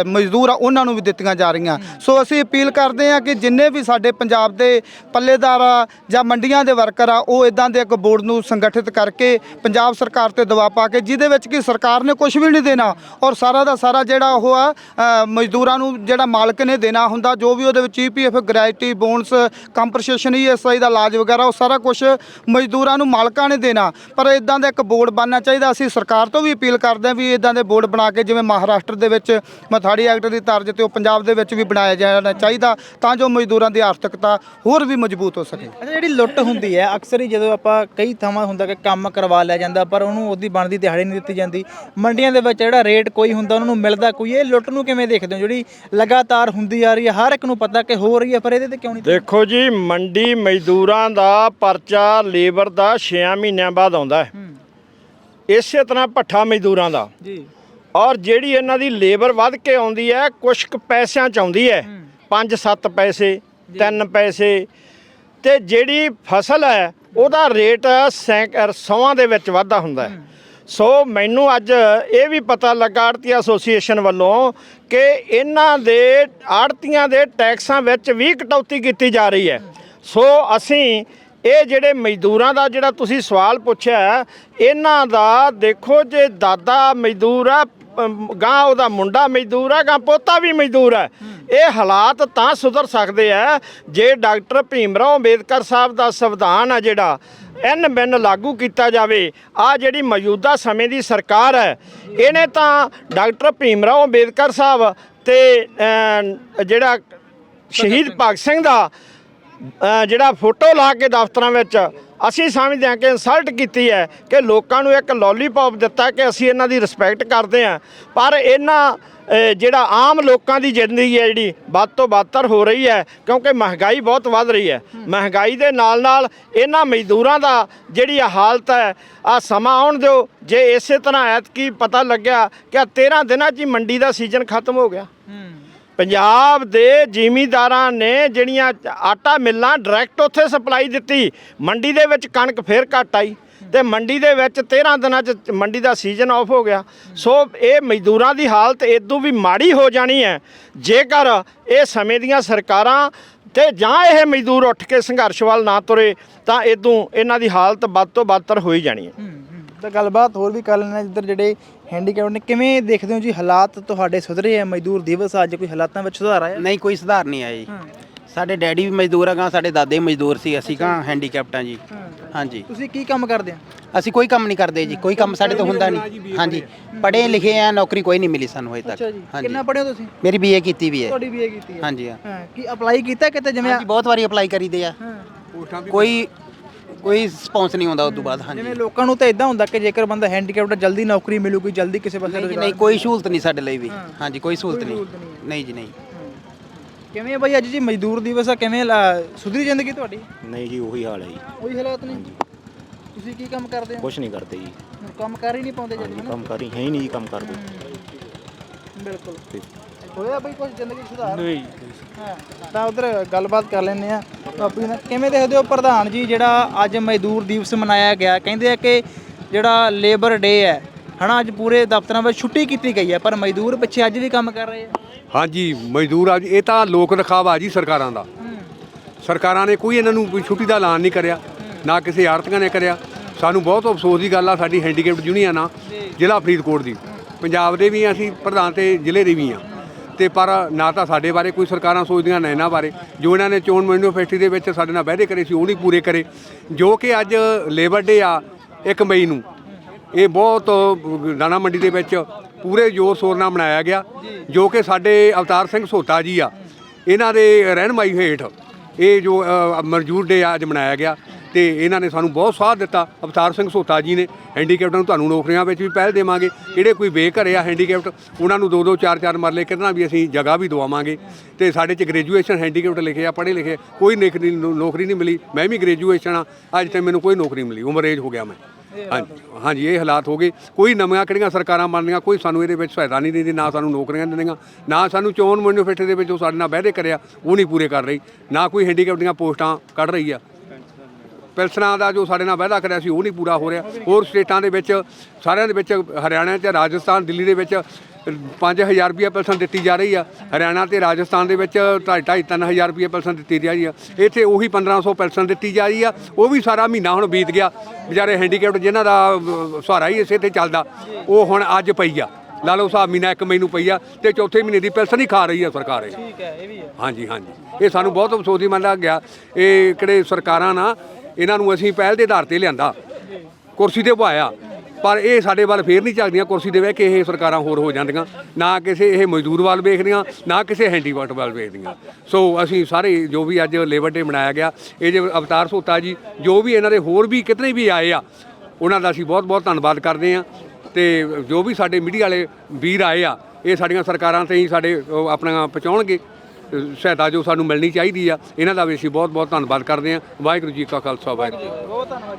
ਮਜ਼ਦੂਰ ਆ, ਉਹਨਾਂ ਨੂੰ ਵੀ ਦਿੱਤੀਆਂ ਜਾ ਰਹੀਆਂ। ਸੋ ਅਸੀਂ ਅਪੀਲ ਕਰਦੇ ਆ ਕਿ ਜਿੰਨੇ ਵੀ ਸਾਡੇ ਪੰਜਾਬ ਦੇ ਪੱਲੇਦਾਰ ਆ ਜਾਂ ਮੰਡੀਆਂ ਦੇ ਵਰਕਰ ਆ, ਉਹ ਇਦਾਂ ਦੇ ਇੱਕ ਬੋਰਡ ਨੂੰ ਸੰਗਠਿਤ ਕਰਕੇ ਪੰਜਾਬ ਸਰਕਾਰ ਤੇ ਦਬਾਅ ਪਾ ਕੇ, ਜਿਹਦੇ ਵਿੱਚ ਕਿ ਸਰਕਾਰ ਨੇ ਕੁਝ ਵੀ ਨਹੀਂ ਦੇਣਾ ਔਰ ਸਾਰਾ ਦਾ ਸਾਰਾ ਜਿਹੜਾ ਉਹ ਆ ਮਜ਼ਦੂਰਾਂ ਨੂੰ ਜਿਹੜਾ ਮਾਲਕ ਨੇ ਦੇਣਾ ਹੁੰਦਾ, ਜੋ ਵੀ ਉਹਦੇ ਵਿੱਚ EPF gratuity bonus compensation ESI ਦਾ ਇਲਾਜ ਵਗੈਰਾ, ਉਹ ਸਾਰਾ ਕੁਝ ਮਜ਼ਦੂਰਾਂ ਨੂੰ ਮਾਲਕਾਂ ਨੇ ਦੇਣਾ। ਪਰ ਇਦਾਂ ਦਾ ਇੱਕ ਬੋਰਡ ਬਣਨਾ ਚਾਹੀਦਾ। ਅਸੀਂ ਸਰਕਾਰ ਤੋਂ ਵੀ ਅਪੀਲ ਕਰਦੇ ਹਾਂ ਵੀ ਇਦਾਂ ਦੇ ਬੋਰਡ ਬਣਾ ਕੇ, ਜਿਵੇਂ ਮਹਾਰਾਸ਼ਟਰ ਦੇ ਵਿੱਚ ਮਥਾੜੀ ਐਕਟ ਦੀ ਤਰਜ਼ ਤੇ ਉਹ ਪੰਜਾਬ ਦੇ ਵਿੱਚ ਵੀ ਬਣਾਇਆ ਜਾਣਾ ਚਾਹੀਦਾ, ਤਾਂ ਜੋ ਮਜ਼ਦੂਰਾਂ ਦੀ ਆਰਥਿਕਤਾ ਹੋਰ ਵੀ ਮਜ਼ਬੂਤ ਹੋ ਸਕੇ। ਅੱਛਾ, ਜਿਹੜੀ ਲੁੱਟ ਹੁੰਦੀ ਹੈ, ਅਕਸਰ ਹੀ ਜਦੋਂ ਆਪਾਂ ਕਈ ਥਾਵਾਂ ਹੁੰਦਾ ਕਿ ਕੰਮ ਕਰਵਾ ਲਿਆ ਜਾਂਦਾ, ਪਰ ਉਹਨੂੰ ਉਹਦੀ ਬਣਦੀ ਦਿਹਾੜੀ ਨਹੀਂ ਦਿੱਤੀ ਜਾਂਦੀ। ਮੰਡੀਆਂ ਦੇ ਵਿੱਚ ਜਿਹੜਾ ਰੇਟ ਕੋਈ ਹੁੰਦਾ, ਉਹਨਾਂ ਨੂੰ ਮਿਲਦਾ ਕੋਈ, ਇਹ ਲੁੱਟ ਨੂੰ ਕਿਵੇਂ ਦੇਖਦੇ ਹੋ? ਜਿਹੜੀ ਲਗਾਤਾਰ ਹੁੰਦੀ ਆ ਰਹੀ ਹੈ, ਹਰ ਇੱਕ ਨੂੰ ਪਤਾ ਕਿ ਹੋ ਰਹੀ ਹੈ ਪਰ ਇਹਦੇ ਤੇ ਕਿਉਂ ਨਹੀਂ ਦੇਖੋ ਜੀ ਮੰਡੀ ਮਜ਼ਦੂਰਾਂ ਦਾ ਪਰਚਾ ਲੇਬਰ ਦਾ 6 ਮਹੀਨਿਆਂ ਬਾਅਦ ਆਉਂਦਾ ਹੈ। ਇਸੇ ਤਰ੍ਹਾਂ ਭੱਠਾ ਮਜ਼ਦੂਰਾਂ ਦਾ। ਜੀ। ਔਰ ਜਿਹੜੀ ਇਹਨਾਂ ਦੀ ਲੇਬਰ ਵੱਧ ਕੇ ਆਉਂਦੀ ਹੈ ਕੁਛ ਕੁ ਪੈਸਿਆਂ ਚ ਆਉਂਦੀ ਹੈ। 5-7 ਪੈਸੇ 3 ਪੈਸੇ। ਤੇ ਜਿਹੜੀ ਫਸਲ ਹੈ ਉਹਦਾ ਰੇਟ ਸੌਆਂ ਦੇ ਵਿੱਚ ਵਾਧਾ ਹੁੰਦਾ ਹੈ। ਸੋ ਮੈਨੂੰ ਅੱਜ ਇਹ ਵੀ ਪਤਾ ਲੱਗਾ ਆੜਤੀ ਐਸੋਸੀਏਸ਼ਨ ਵੱਲੋਂ ਕਿ ਇਹਨਾਂ ਦੇ ਆੜਤੀਆਂ ਦੇ ਟੈਕਸਾਂ ਵਿੱਚ ਵੀ ਕਟੌਤੀ ਕੀਤੀ ਜਾ ਰਹੀ ਹੈ। ਸੋ ਅਸੀਂ ਇਹ ਜਿਹੜੇ ਮਜ਼ਦੂਰਾਂ ਦਾ ਜਿਹੜਾ ਤੁਸੀਂ ਸਵਾਲ ਪੁੱਛਿਆ, ਇਹਨਾਂ ਦਾ ਦੇਖੋ ਜੇ ਦਾਦਾ ਮਜ਼ਦੂਰ ਆ ਗਾਂ ਉਹਦਾ ਮੁੰਡਾ ਮਜ਼ਦੂਰ ਹੈ, ਗਾਂ ਪੋਤਾ ਵੀ ਮਜ਼ਦੂਰ ਹੈ। ਇਹ ਹਾਲਾਤ ਤਾਂ ਸੁਧਰ ਸਕਦੇ ਆ। ਜੇ ਡਾਕਟਰ ਭੀਮ ਰਾਓ ਅੰਬੇਦਕਰ ਸਾਹਿਬ ਦਾ ਸੰਵਿਧਾਨ ਆ ਜਿਹੜਾ, ਐਨ ਬਿਨ ਲਾਗੂ ਕੀਤਾ ਜਾਵੇ, ਆ ਜਿਹੜੀ ਮੌਜੂਦਾ ਸਮੇਂ ਦੀ ਸਰਕਾਰ ਹੈ, ਇਹਨੇ ਤਾਂ ਡਾਕਟਰ ਭੀਮ ਰਾਓ ਅੰਬੇਦਕਰ ਸਾਹਿਬ ਤੇ ਜਿਹੜਾ ਸ਼ਹੀਦ ਭਗਤ ਸਿੰਘ ਦਾ ਜਿਹੜਾ ਫੋਟੋ ਲਾ ਕੇ ਦਫ਼ਤਰਾਂ ਵਿੱਚ ਅਸੀਂ ਸਮਝਦੇ ਹਾਂ ਕਿ ਇਨਸਲਟ ਕੀਤੀ ਹੈ ਕਿ ਲੋਕਾਂ ਨੂੰ ਇੱਕ ਲੋਲੀਪੌਪ ਦਿੱਤਾ ਕਿ ਅਸੀਂ ਇਹਨਾਂ ਦੀ ਰਿਸਪੈਕਟ ਕਰਦੇ ਹਾਂ। ਪਰ ਇਹਨਾਂ ਜਿਹੜਾ ਆਮ ਲੋਕਾਂ ਦੀ ਜ਼ਿੰਦਗੀ ਹੈ ਜਿਹੜੀ ਵੱਧ ਤੋਂ ਬਦਤਰ ਹੋ ਰਹੀ ਹੈ ਕਿਉਂਕਿ ਮਹਿੰਗਾਈ ਬਹੁਤ ਵੱਧ ਰਹੀ ਹੈ। ਮਹਿੰਗਾਈ ਦੇ ਨਾਲ ਨਾਲ ਇਹਨਾਂ ਮਜ਼ਦੂਰਾਂ ਦਾ ਜਿਹੜੀ ਆ ਹਾਲਤ ਹੈ ਆ ਸਮਾਂ ਆਉਣ ਦਿਓ। ਜੇ ਇਸੇ ਤਰ੍ਹਾਂ ਐਤਕੀ ਪਤਾ ਲੱਗਿਆ ਕਿ ਆਹ 13 ਦਿਨਾਂ 'ਚ ਹੀ ਮੰਡੀ ਦਾ ਸੀਜ਼ਨ ਖਤਮ ਹੋ ਗਿਆ। ਪੰਜਾਬ ਦੇ ਜ਼ਿਮੀਂਦਾਰਾਂ ਨੇ ਜਿਹੜੀਆਂ ਆਟਾ ਮਿੱਲਾਂ ਡਾਇਰੈਕਟ ਉੱਥੇ ਸਪਲਾਈ ਦਿੱਤੀ। ਮੰਡੀ ਦੇ ਵਿੱਚ ਕਣਕ ਫੇਰ ਘੱਟ ਆਈ ਤੇ ਮੰਡੀ ਦੇ ਵਿੱਚ 13 ਦਿਨਾਂ 'ਚ ਮੰਡੀ ਦਾ ਸੀਜ਼ਨ ਆਫ ਹੋ ਗਿਆ। ਸੋ ਇਹ ਮਜ਼ਦੂਰਾਂ ਦੀ ਹਾਲਤ ਇਦੋਂ ਵੀ ਮਾੜੀ ਹੋ ਜਾਣੀ ਹੈ। ਜੇਕਰ ਇਹ ਸਮੇਂ ਦੀਆਂ ਸਰਕਾਰਾਂ ਤੇ ਜਾਂ ਇਹ ਮਜ਼ਦੂਰ ਉੱਠ ਕੇ ਸੰਘਰਸ਼ ਵੱਲ ਨਾ ਤੁਰੇ, ਤਾਂ ਇਦੋਂ ਇਹਨਾਂ ਦੀ ਹਾਲਤ ਵੱਧ ਤੋਂ ਬਦਤਰ ਹੋਈ ਜਾਣੀ ਹੈ। ਤਾਂ ਗੱਲਬਾਤ ਹੋਰ ਵੀ ਕਰ ਲੈਣਾ ਜਿੱਧਰ ਜਿਹੜੇ ਹੈਂਡੀਕੈਪ ਨੇ ਕਿਵੇਂ ਦੇਖਦੇ ਹੋ ਜੀ ਹਾਲਾਤ ਤੁਹਾਡੇ ਸੁਧਰੇ ਆ? ਮਜ਼ਦੂਰ ਦਿਵਸ ਅੱਜ ਕੋਈ ਹਾਲਾਤਾਂ ਵਿੱਚ ਸੁਧਾਰ ਆਇਆ? ਨਹੀਂ ਕੋਈ ਸੁਧਾਰ ਨਹੀਂ ਆਇਆ ਜੀ। ਸਾਡੇ ਡੈਡੀ ਵੀ ਮਜ਼ਦੂਰ ਹੈਗਾ ਸਾਡੇ ਦਾਦੇ ਮਜ਼ਦੂਰ ਸੀ ਅਸੀਂ ਕਾ ਹੈਂਡੀਕੈਪਟਾਂ ਜੀ। ਹਾਂਜੀ। ਤੁਸੀਂ ਕੀ ਕੰਮ ਕਰਦੇ ਆ ਅਸੀਂ ਕੋਈ ਕੰਮ ਨਹੀਂ ਕਰਦੇ ਜੀ ਕੋਈ ਕੰਮ ਸਾਡੇ ਤੋਂ ਹੁੰਦਾ ਨਹੀਂ। ਹਾਂਜੀ। ਪੜ੍ਹੇ। ਲਿਖੇ ਆ ਨੌਕਰੀ ਕੋਈ ਨਹੀਂ ਮਿਲੀ ਸਾਨੂੰ ਹਜੇ ਅੱਛਾ ਤੱਕ ਜੀ। ਹਾਂਜੀ। ਕਿੰਨਾ ਪੜ੍ਹੇ ਹੋ ਤੁਸੀਂ? ਮੇਰੀ ਬੀਏ ਕੀਤੀ ਵੀ ਹੈ। ਤੁਹਾਡੀ ਬੀਏ ਕੀਤੀ ਹੈ। ਹਾਂਜੀ ਹਾਂ। ਕੀ ਅਪਲਾਈ ਕੀਤਾ ਕਿਤੇ ਜਿਵੇਂ ਹਾਂਜੀ ਬਹੁਤ ਵਾਰੀ ਅਪਲਾਈ ਕਰੀਦੇ ਆ। ਕੋਈ ਕੋਈ ਰਿਸਪੌਂਸ ਨਹੀਂ ਆਉਂਦਾ ਉਸ ਤੋਂ ਬਾਅਦ ਹਾਂਜੀ। ਜਿਵੇਂ ਲੋਕਾਂ ਨੂੰ ਤਾਂ ਇਦਾਂ ਹੁੰਦਾ ਕਿ ਜੇਕਰ ਬੰਦਾ ਹੈਂਡੀਕੈਪਟ ਜਲਦੀ ਨੌਕਰੀ ਮਿਲੂਗੀ ਜਲਦੀ ਕਿਸੇ ਪਾਸੇ ਨਹੀਂ ਜੀ, ਨਹੀਂ ਕੋਈ ਸਹੂਲਤ ਨਹੀਂ ਸਾਡੇ ਲਈ ਵੀ। ਹਾਂਜੀ ਕੋਈ ਸਹੂਲਤ ਕੋਈ ਨਹੀਂ। ਸਹੂਲਤ ਨਹੀਂ। ਨਹੀਂ ਜੀ ਨਹੀਂ। ਕਿਵੇਂ ਆ ਬਾਈ ਅੱਜ ਜੀ ਮਜ਼ਦੂਰ ਦਿਵਸ ਆ ਕਿਵੇਂ ਲਾ- ਸੁਧਰੀ ਜ਼ਿੰਦਗੀ ਤੁਹਾਡੀ? ਨਹੀਂ ਜੀ ਉਹੀ ਹਾਲ ਹੈ ਜੀ। ਉਹੀ ਹਾਲਾਤ ਨੇ? ਤੁਸੀਂ ਕੀ ਕੰਮ ਕਰਦੇ ਹੋ? ਕੁਝ ਨਹੀਂ ਕਰਦੇ ਜੀ। ਕੰਮ ਕਰ ਹੀ ਨਹੀਂ ਪਾਉਂਦੇ ਜਦ ਕੰਮ ਕਰ ਹੀ ਹੈ ਹੀ ਨਹੀਂ ਜੀ ਕੰਮ ਕਰਦੇ। ਬਿਲਕੁਲ। ਹੋਇਆ ਬਈ ਕੁਝ ਜ਼ਿੰਦਗੀ 'ਚ ਸੁਧਾਰ? ਨਹੀਂ। ਹਾਂ। ਤਾਂ ਉਧਰ ਗੱਲਬਾਤ ਕਰ ਲੈਂਦੇ ਆ ਕਿਵੇਂ ਦੇਖਦੇ ਹੋ ਪ੍ਰਧਾਨ ਜੀ ਜਿਹੜਾ ਅੱਜ ਮਜ਼ਦੂਰ ਦਿਵਸ ਮਨਾਇਆ ਗਿਆ? ਕਹਿੰਦੇ ਆ ਕਿ ਜਿਹੜਾ ਲੇਬਰ ਡੇ ਹੈ ਹਨਾ ਅੱਜ ਪੂਰੇ ਦਫ਼ਤਰਾਂ ਵਿੱਚ ਛੁੱਟੀ ਕੀਤੀ ਗਈ ਹੈ ਪਰ ਮਜ਼ਦੂਰ ਪਿੱਛੇ ਅੱਜ ਵੀ ਕੰਮ ਕਰ ਰਹੇ ਆ। ਹਾਂਜੀ ਮਜ਼ਦੂਰ ਆ ਜੀ ਇਹ ਤਾਂ ਲੋਕ ਦਿਖਾਵਾ ਜੀ ਸਰਕਾਰਾਂ ਦਾ। ਸਰਕਾਰਾਂ ਨੇ ਕੋਈ ਇਹਨਾਂ ਨੂੰ ਛੁੱਟੀ ਦਾ ਐਲਾਨ ਨਹੀਂ ਕਰਿਆ ਨਾ ਕਿਸੇ ਆੜਤੀਆਂ ਨੇ ਕਰਿਆ। ਸਾਨੂੰ ਬਹੁਤ ਅਫਸੋਸ ਦੀ ਗੱਲ ਆ ਸਾਡੀ ਹੈਂਡੀਕੈਪਡ ਯੂਨੀਅਨ ਆ ਜ਼ਿਲ੍ਹਾ ਫਰੀਦਕੋਟ ਦੀ। ਪੰਜਾਬ ਦੇ ਵੀ ਅਸੀਂ ਪ੍ਰਧਾਨ ਤੇ ਜ਼ਿਲ੍ਹੇ ਦੇ ਵੀ ਆ। ਤੇ ਪਰ ਨਾ ਤਾਂ ਸਾਡੇ ਬਾਰੇ ਕੋਈ ਸਰਕਾਰਾਂ ਸੋਚਦੀਆਂ ਨਾ ਇਹਨਾਂ ਬਾਰੇ। ਜੋ ਇਹਨਾਂ ਨੇ ਚੋਣ ਮੈਨੂਫੈਕਚਰੀ ਦੇ ਵਿੱਚ ਸਾਡੇ ਨਾਲ ਵਾਅਦੇ ਕਰੇ ਸੀ ਉਹ ਨਹੀਂ ਪੂਰੇ ਕਰੇ। ਜੋ ਕਿ ਅੱਜ ਲੇਬਰ ਡੇ ਆ 1 ਮਈ ਨੂੰ ਇਹ ਬਹੁਤ ਦਾਣਾ ਮੰਡੀ ਦੇ ਵਿੱਚ ਪੂਰੇ ਜ਼ੋਰ ਸ਼ੋਰ ਨਾਲ ਮਨਾਇਆ ਗਿਆ ਜੋ ਕਿ ਸਾਡੇ ਅਵਤਾਰ ਸਿੰਘ ਸੋਤਾ ਜੀ ਆ ਇਹਨਾਂ ਦੇ ਰਹਿਨਮਾਈ ਹੇਠ ਇਹ ਜੋ ਅ, ਮਜ਼ਦੂਰ ਡੇ ਅੱਜ ਮਨਾਇਆ ਗਿਆ। ਤੇ ਇਹਨਾਂ ਨੇ ਸਾਨੂੰ ਬਹੁਤ ਸਾਥ ਦਿੱਤਾ। ਅਵਤਾਰ ਸਿੰਘ ਸੋਤਾ ਜੀ ਨੇ ਹੈਂਡੀਕੈਪਟਾਂ ਨੂੰ ਤੁਹਾਨੂੰ ਨੌਕਰੀਆਂ ਵਿੱਚ ਵੀ ਪਹਿਲ ਦੇਵਾਂਗੇ। ਜਿਹੜੇ ਕੋਈ ਬੇਘਰੇ ਆ ਹੈਂਡੀਕੈਪਟ ਉਹਨਾਂ ਨੂੰ ਦੋ ਦੋ ਚਾਰ ਚਾਰ ਮਰਲੇ ਕਿੰਨਾ ਵੀ ਅਸੀਂ ਜਗ੍ਹਾ ਵੀ ਦਵਾਵਾਂਗੇ। ਤੇ ਸਾਡੇ ਚ ਗ੍ਰੈਜੂਏਸ਼ਨ ਹੈਂਡੀਕੈਪਟ ਲਿਖੇ ਆ ਪੜ੍ਹੇ ਲਿਖੇ ਕੋਈ ਨੌਕਰੀ ਨੌਕਰੀ ਨਹੀਂ ਮਿਲੀ। ਮੈਂ ਵੀ ਗ੍ਰੈਜੂਏਸ਼ਨ ਆ ਅੱਜ ਤੱਕ ਮੈਨੂੰ ਕੋਈ ਨੌਕਰੀ ਨਹੀਂ ਮਿਲੀ। ਉਮਰ ਏਜ ਹੋ ਗਿਆ ਮੈਂ। ਹਾਂਜੀ ਹਾਂਜੀ ਇਹ ਹਾਲਾਤ ਹੋ ਗਏ। ਕੋਈ ਨਵੀਆਂ ਕਿਹੜੀਆਂ ਸਰਕਾਰਾਂ ਬਣਦੀਆਂ ਕੋਈ ਸਾਨੂੰ ਇਹਦੇ ਵਿੱਚ ਸਹਾਇਤਾ ਨਹੀਂ ਦਿੰਦੀ ਨਾ ਸਾਨੂੰ ਨੌਕਰੀਆਂ ਦਿੰਦੀਆਂ ਨਾ ਸਾਨੂੰ ਚੋਣ ਮੈਨੂਫੈਕਚਰ ਦੇ ਵਿੱਚ ਉਹ ਸਾਡੇ ਨਾਲ ਵਾਅਦੇ ਕਰਿਆ ਉਹ ਨਹੀਂ ਪੂਰੇ ਕਰ ਰਹੀ। ਨਾ ਕੋਈ ਹੈਂਡੀਕੈਪ ਦੀਆਂ ਪੋਸਟਾਂ ਕੱਢ ਰਹੀ ਆ। ਪੈਨਸ਼ਨਾਂ ਦਾ ਜੋ ਸਾਡੇ ਨਾਲ ਵਾਅਦਾ ਕਰਿਆ ਸੀ ਉਹ ਨਹੀਂ ਪੂਰਾ ਹੋ ਰਿਹਾ। ਹੋਰ ਸਟੇਟਾਂ ਦੇ ਵਿੱਚ ਸਾਰਿਆਂ ਦੇ ਵਿੱਚ ਹਰਿਆਣਾ ਤੇ ਰਾਜਸਥਾਨ ਦਿੱਲੀ ਦੇ ਵਿੱਚ 5000 ਰੁਪਏ ਪੈਨਸ਼ਨ ਦਿੱਤੀ ਜਾ ਰਹੀ ਆ। ਹਰਿਆਣਾ ਤੇ ਰਾਜਸਥਾਨ ਦੇ ਵਿੱਚ 2.5 3000 ਰੁਪਏ ਪੈਨਸ਼ਨ ਦਿੱਤੀ ਜਾ ਰਹੀ ਆ। ਇੱਥੇ ਉਹੀ 1500 ਪੈਨਸ਼ਨ ਦਿੱਤੀ ਜਾ ਰਹੀ ਆ। ਉਹ ਵੀ ਸਾਰਾ ਮਹੀਨਾ ਹੁਣ ਬੀਤ ਗਿਆ। ਵਿਚਾਰੇ ਹੈਂਡੀਕੈਪਟ ਜਿਨ੍ਹਾਂ ਦਾ ਸਹਾਰਾ ਹੀ ਇਸੇ ਤੇ ਚੱਲਦਾ। ਉਹ ਹੁਣ ਅੱਜ ਪਈ ਆ। ਲਾ ਲਓ ਹਿਸਾਬ ਮਹੀਨਾ ਇੱਕ ਮਹੀਨੂੰ ਪਈ ਆ ਤੇ ਚੌਥੇ ਮਹੀਨੇ ਦੀ ਪੈਨਸ਼ਨ ਹੀ ਖਾ ਰਹੀ ਆ ਸਰਕਾਰ ਇਹ। ਠੀਕ ਹੈ ਇਹ ਵੀ ਹੈ। ਹਾਂਜੀ ਹਾਂਜੀ। ਇਹ ਸਾਨੂੰ ਬਹੁਤ ਅਫਸੋਸ ਦੀ ਮੰਨਦਾ ਗਿਆ। ਇਹ ਕਿਹੜੇ ਸਰਕਾਰਾਂ ਨਾ ਇਹਨਾਂ ਨੂੰ ਅਸੀਂ ਪਹਿਲ ਦੇ ਆਧਾਰ ਤੇ ਲਿਆਂਦਾ। ਕੁਰਸੀ ਤੇ ਬਹਾਇਆ ਪਰ ਇਹ ਸਾਡੇ ਵੱਲ ਫੇਰ ਨਹੀਂ ਝਾਕਦੀਆਂ, ਕੁਰਸੀ ਦੇ ਬਹਿ ਕੇ ਇਹ ਸਰਕਾਰਾਂ ਹੋਰ ਹੋ ਜਾਂਦੀਆਂ। ਨਾ ਕਿਸੇ ਇਹ ਮਜ਼ਦੂਰ ਵੱਲ ਵੇਖਦੀਆਂ, ਨਾ ਕਿਸੇ ਹੈਂਡੀਵਰਟ ਵੱਲ ਵੇਖਦੀਆਂ। ਸੋ ਅਸੀਂ ਸਾਰੇ ਜੋ ਵੀ ਅੱਜ ਲੇਬਰ ਡੇ ਮਨਾਇਆ ਗਿਆ, ਇਹ ਜੇ ਅਵਤਾਰ ਸੋਤਾ ਜੀ, ਜੋ ਵੀ ਇਹਨਾਂ ਦੇ ਹੋਰ ਵੀ ਕਿਤਨੇ ਵੀ ਆਏ ਆ, ਉਹਨਾਂ ਦਾ ਅਸੀਂ ਬਹੁਤ ਬਹੁਤ ਧੰਨਵਾਦ ਕਰਦੇ ਹਾਂ। ਤੇ ਜੋ ਵੀ ਸਾਡੇ ਮੀਡੀਆ ਵਾਲੇ ਵੀਰ ਆਏ ਆ, ਇਹ ਸਾਡੀਆਂ ਸਰਕਾਰਾਂ ਤੇ ਹੀ ਸਾਡੇ ਆਪਣਾ ਪਹੁੰਚਾਉਣਗੇ। ਸਹਾਇਤਾ ਜੋ ਸਾਨੂੰ ਮਿਲਣੀ ਚਾਹੀਦੀ ਆ, ਇਹਨਾਂ ਦਾ ਵੀ ਅਸੀਂ ਬਹੁਤ ਬਹੁਤ ਧੰਨਵਾਦ ਕਰਦੇ ਹਾਂ। ਵਾਹਿਗੁਰੂ ਜੀ ਕਾ ਖਾਲਸਾ, ਵਾਹਿਗੁਰੂ ਜੀ ਬਹੁਤ ਧੰਨਵਾਦ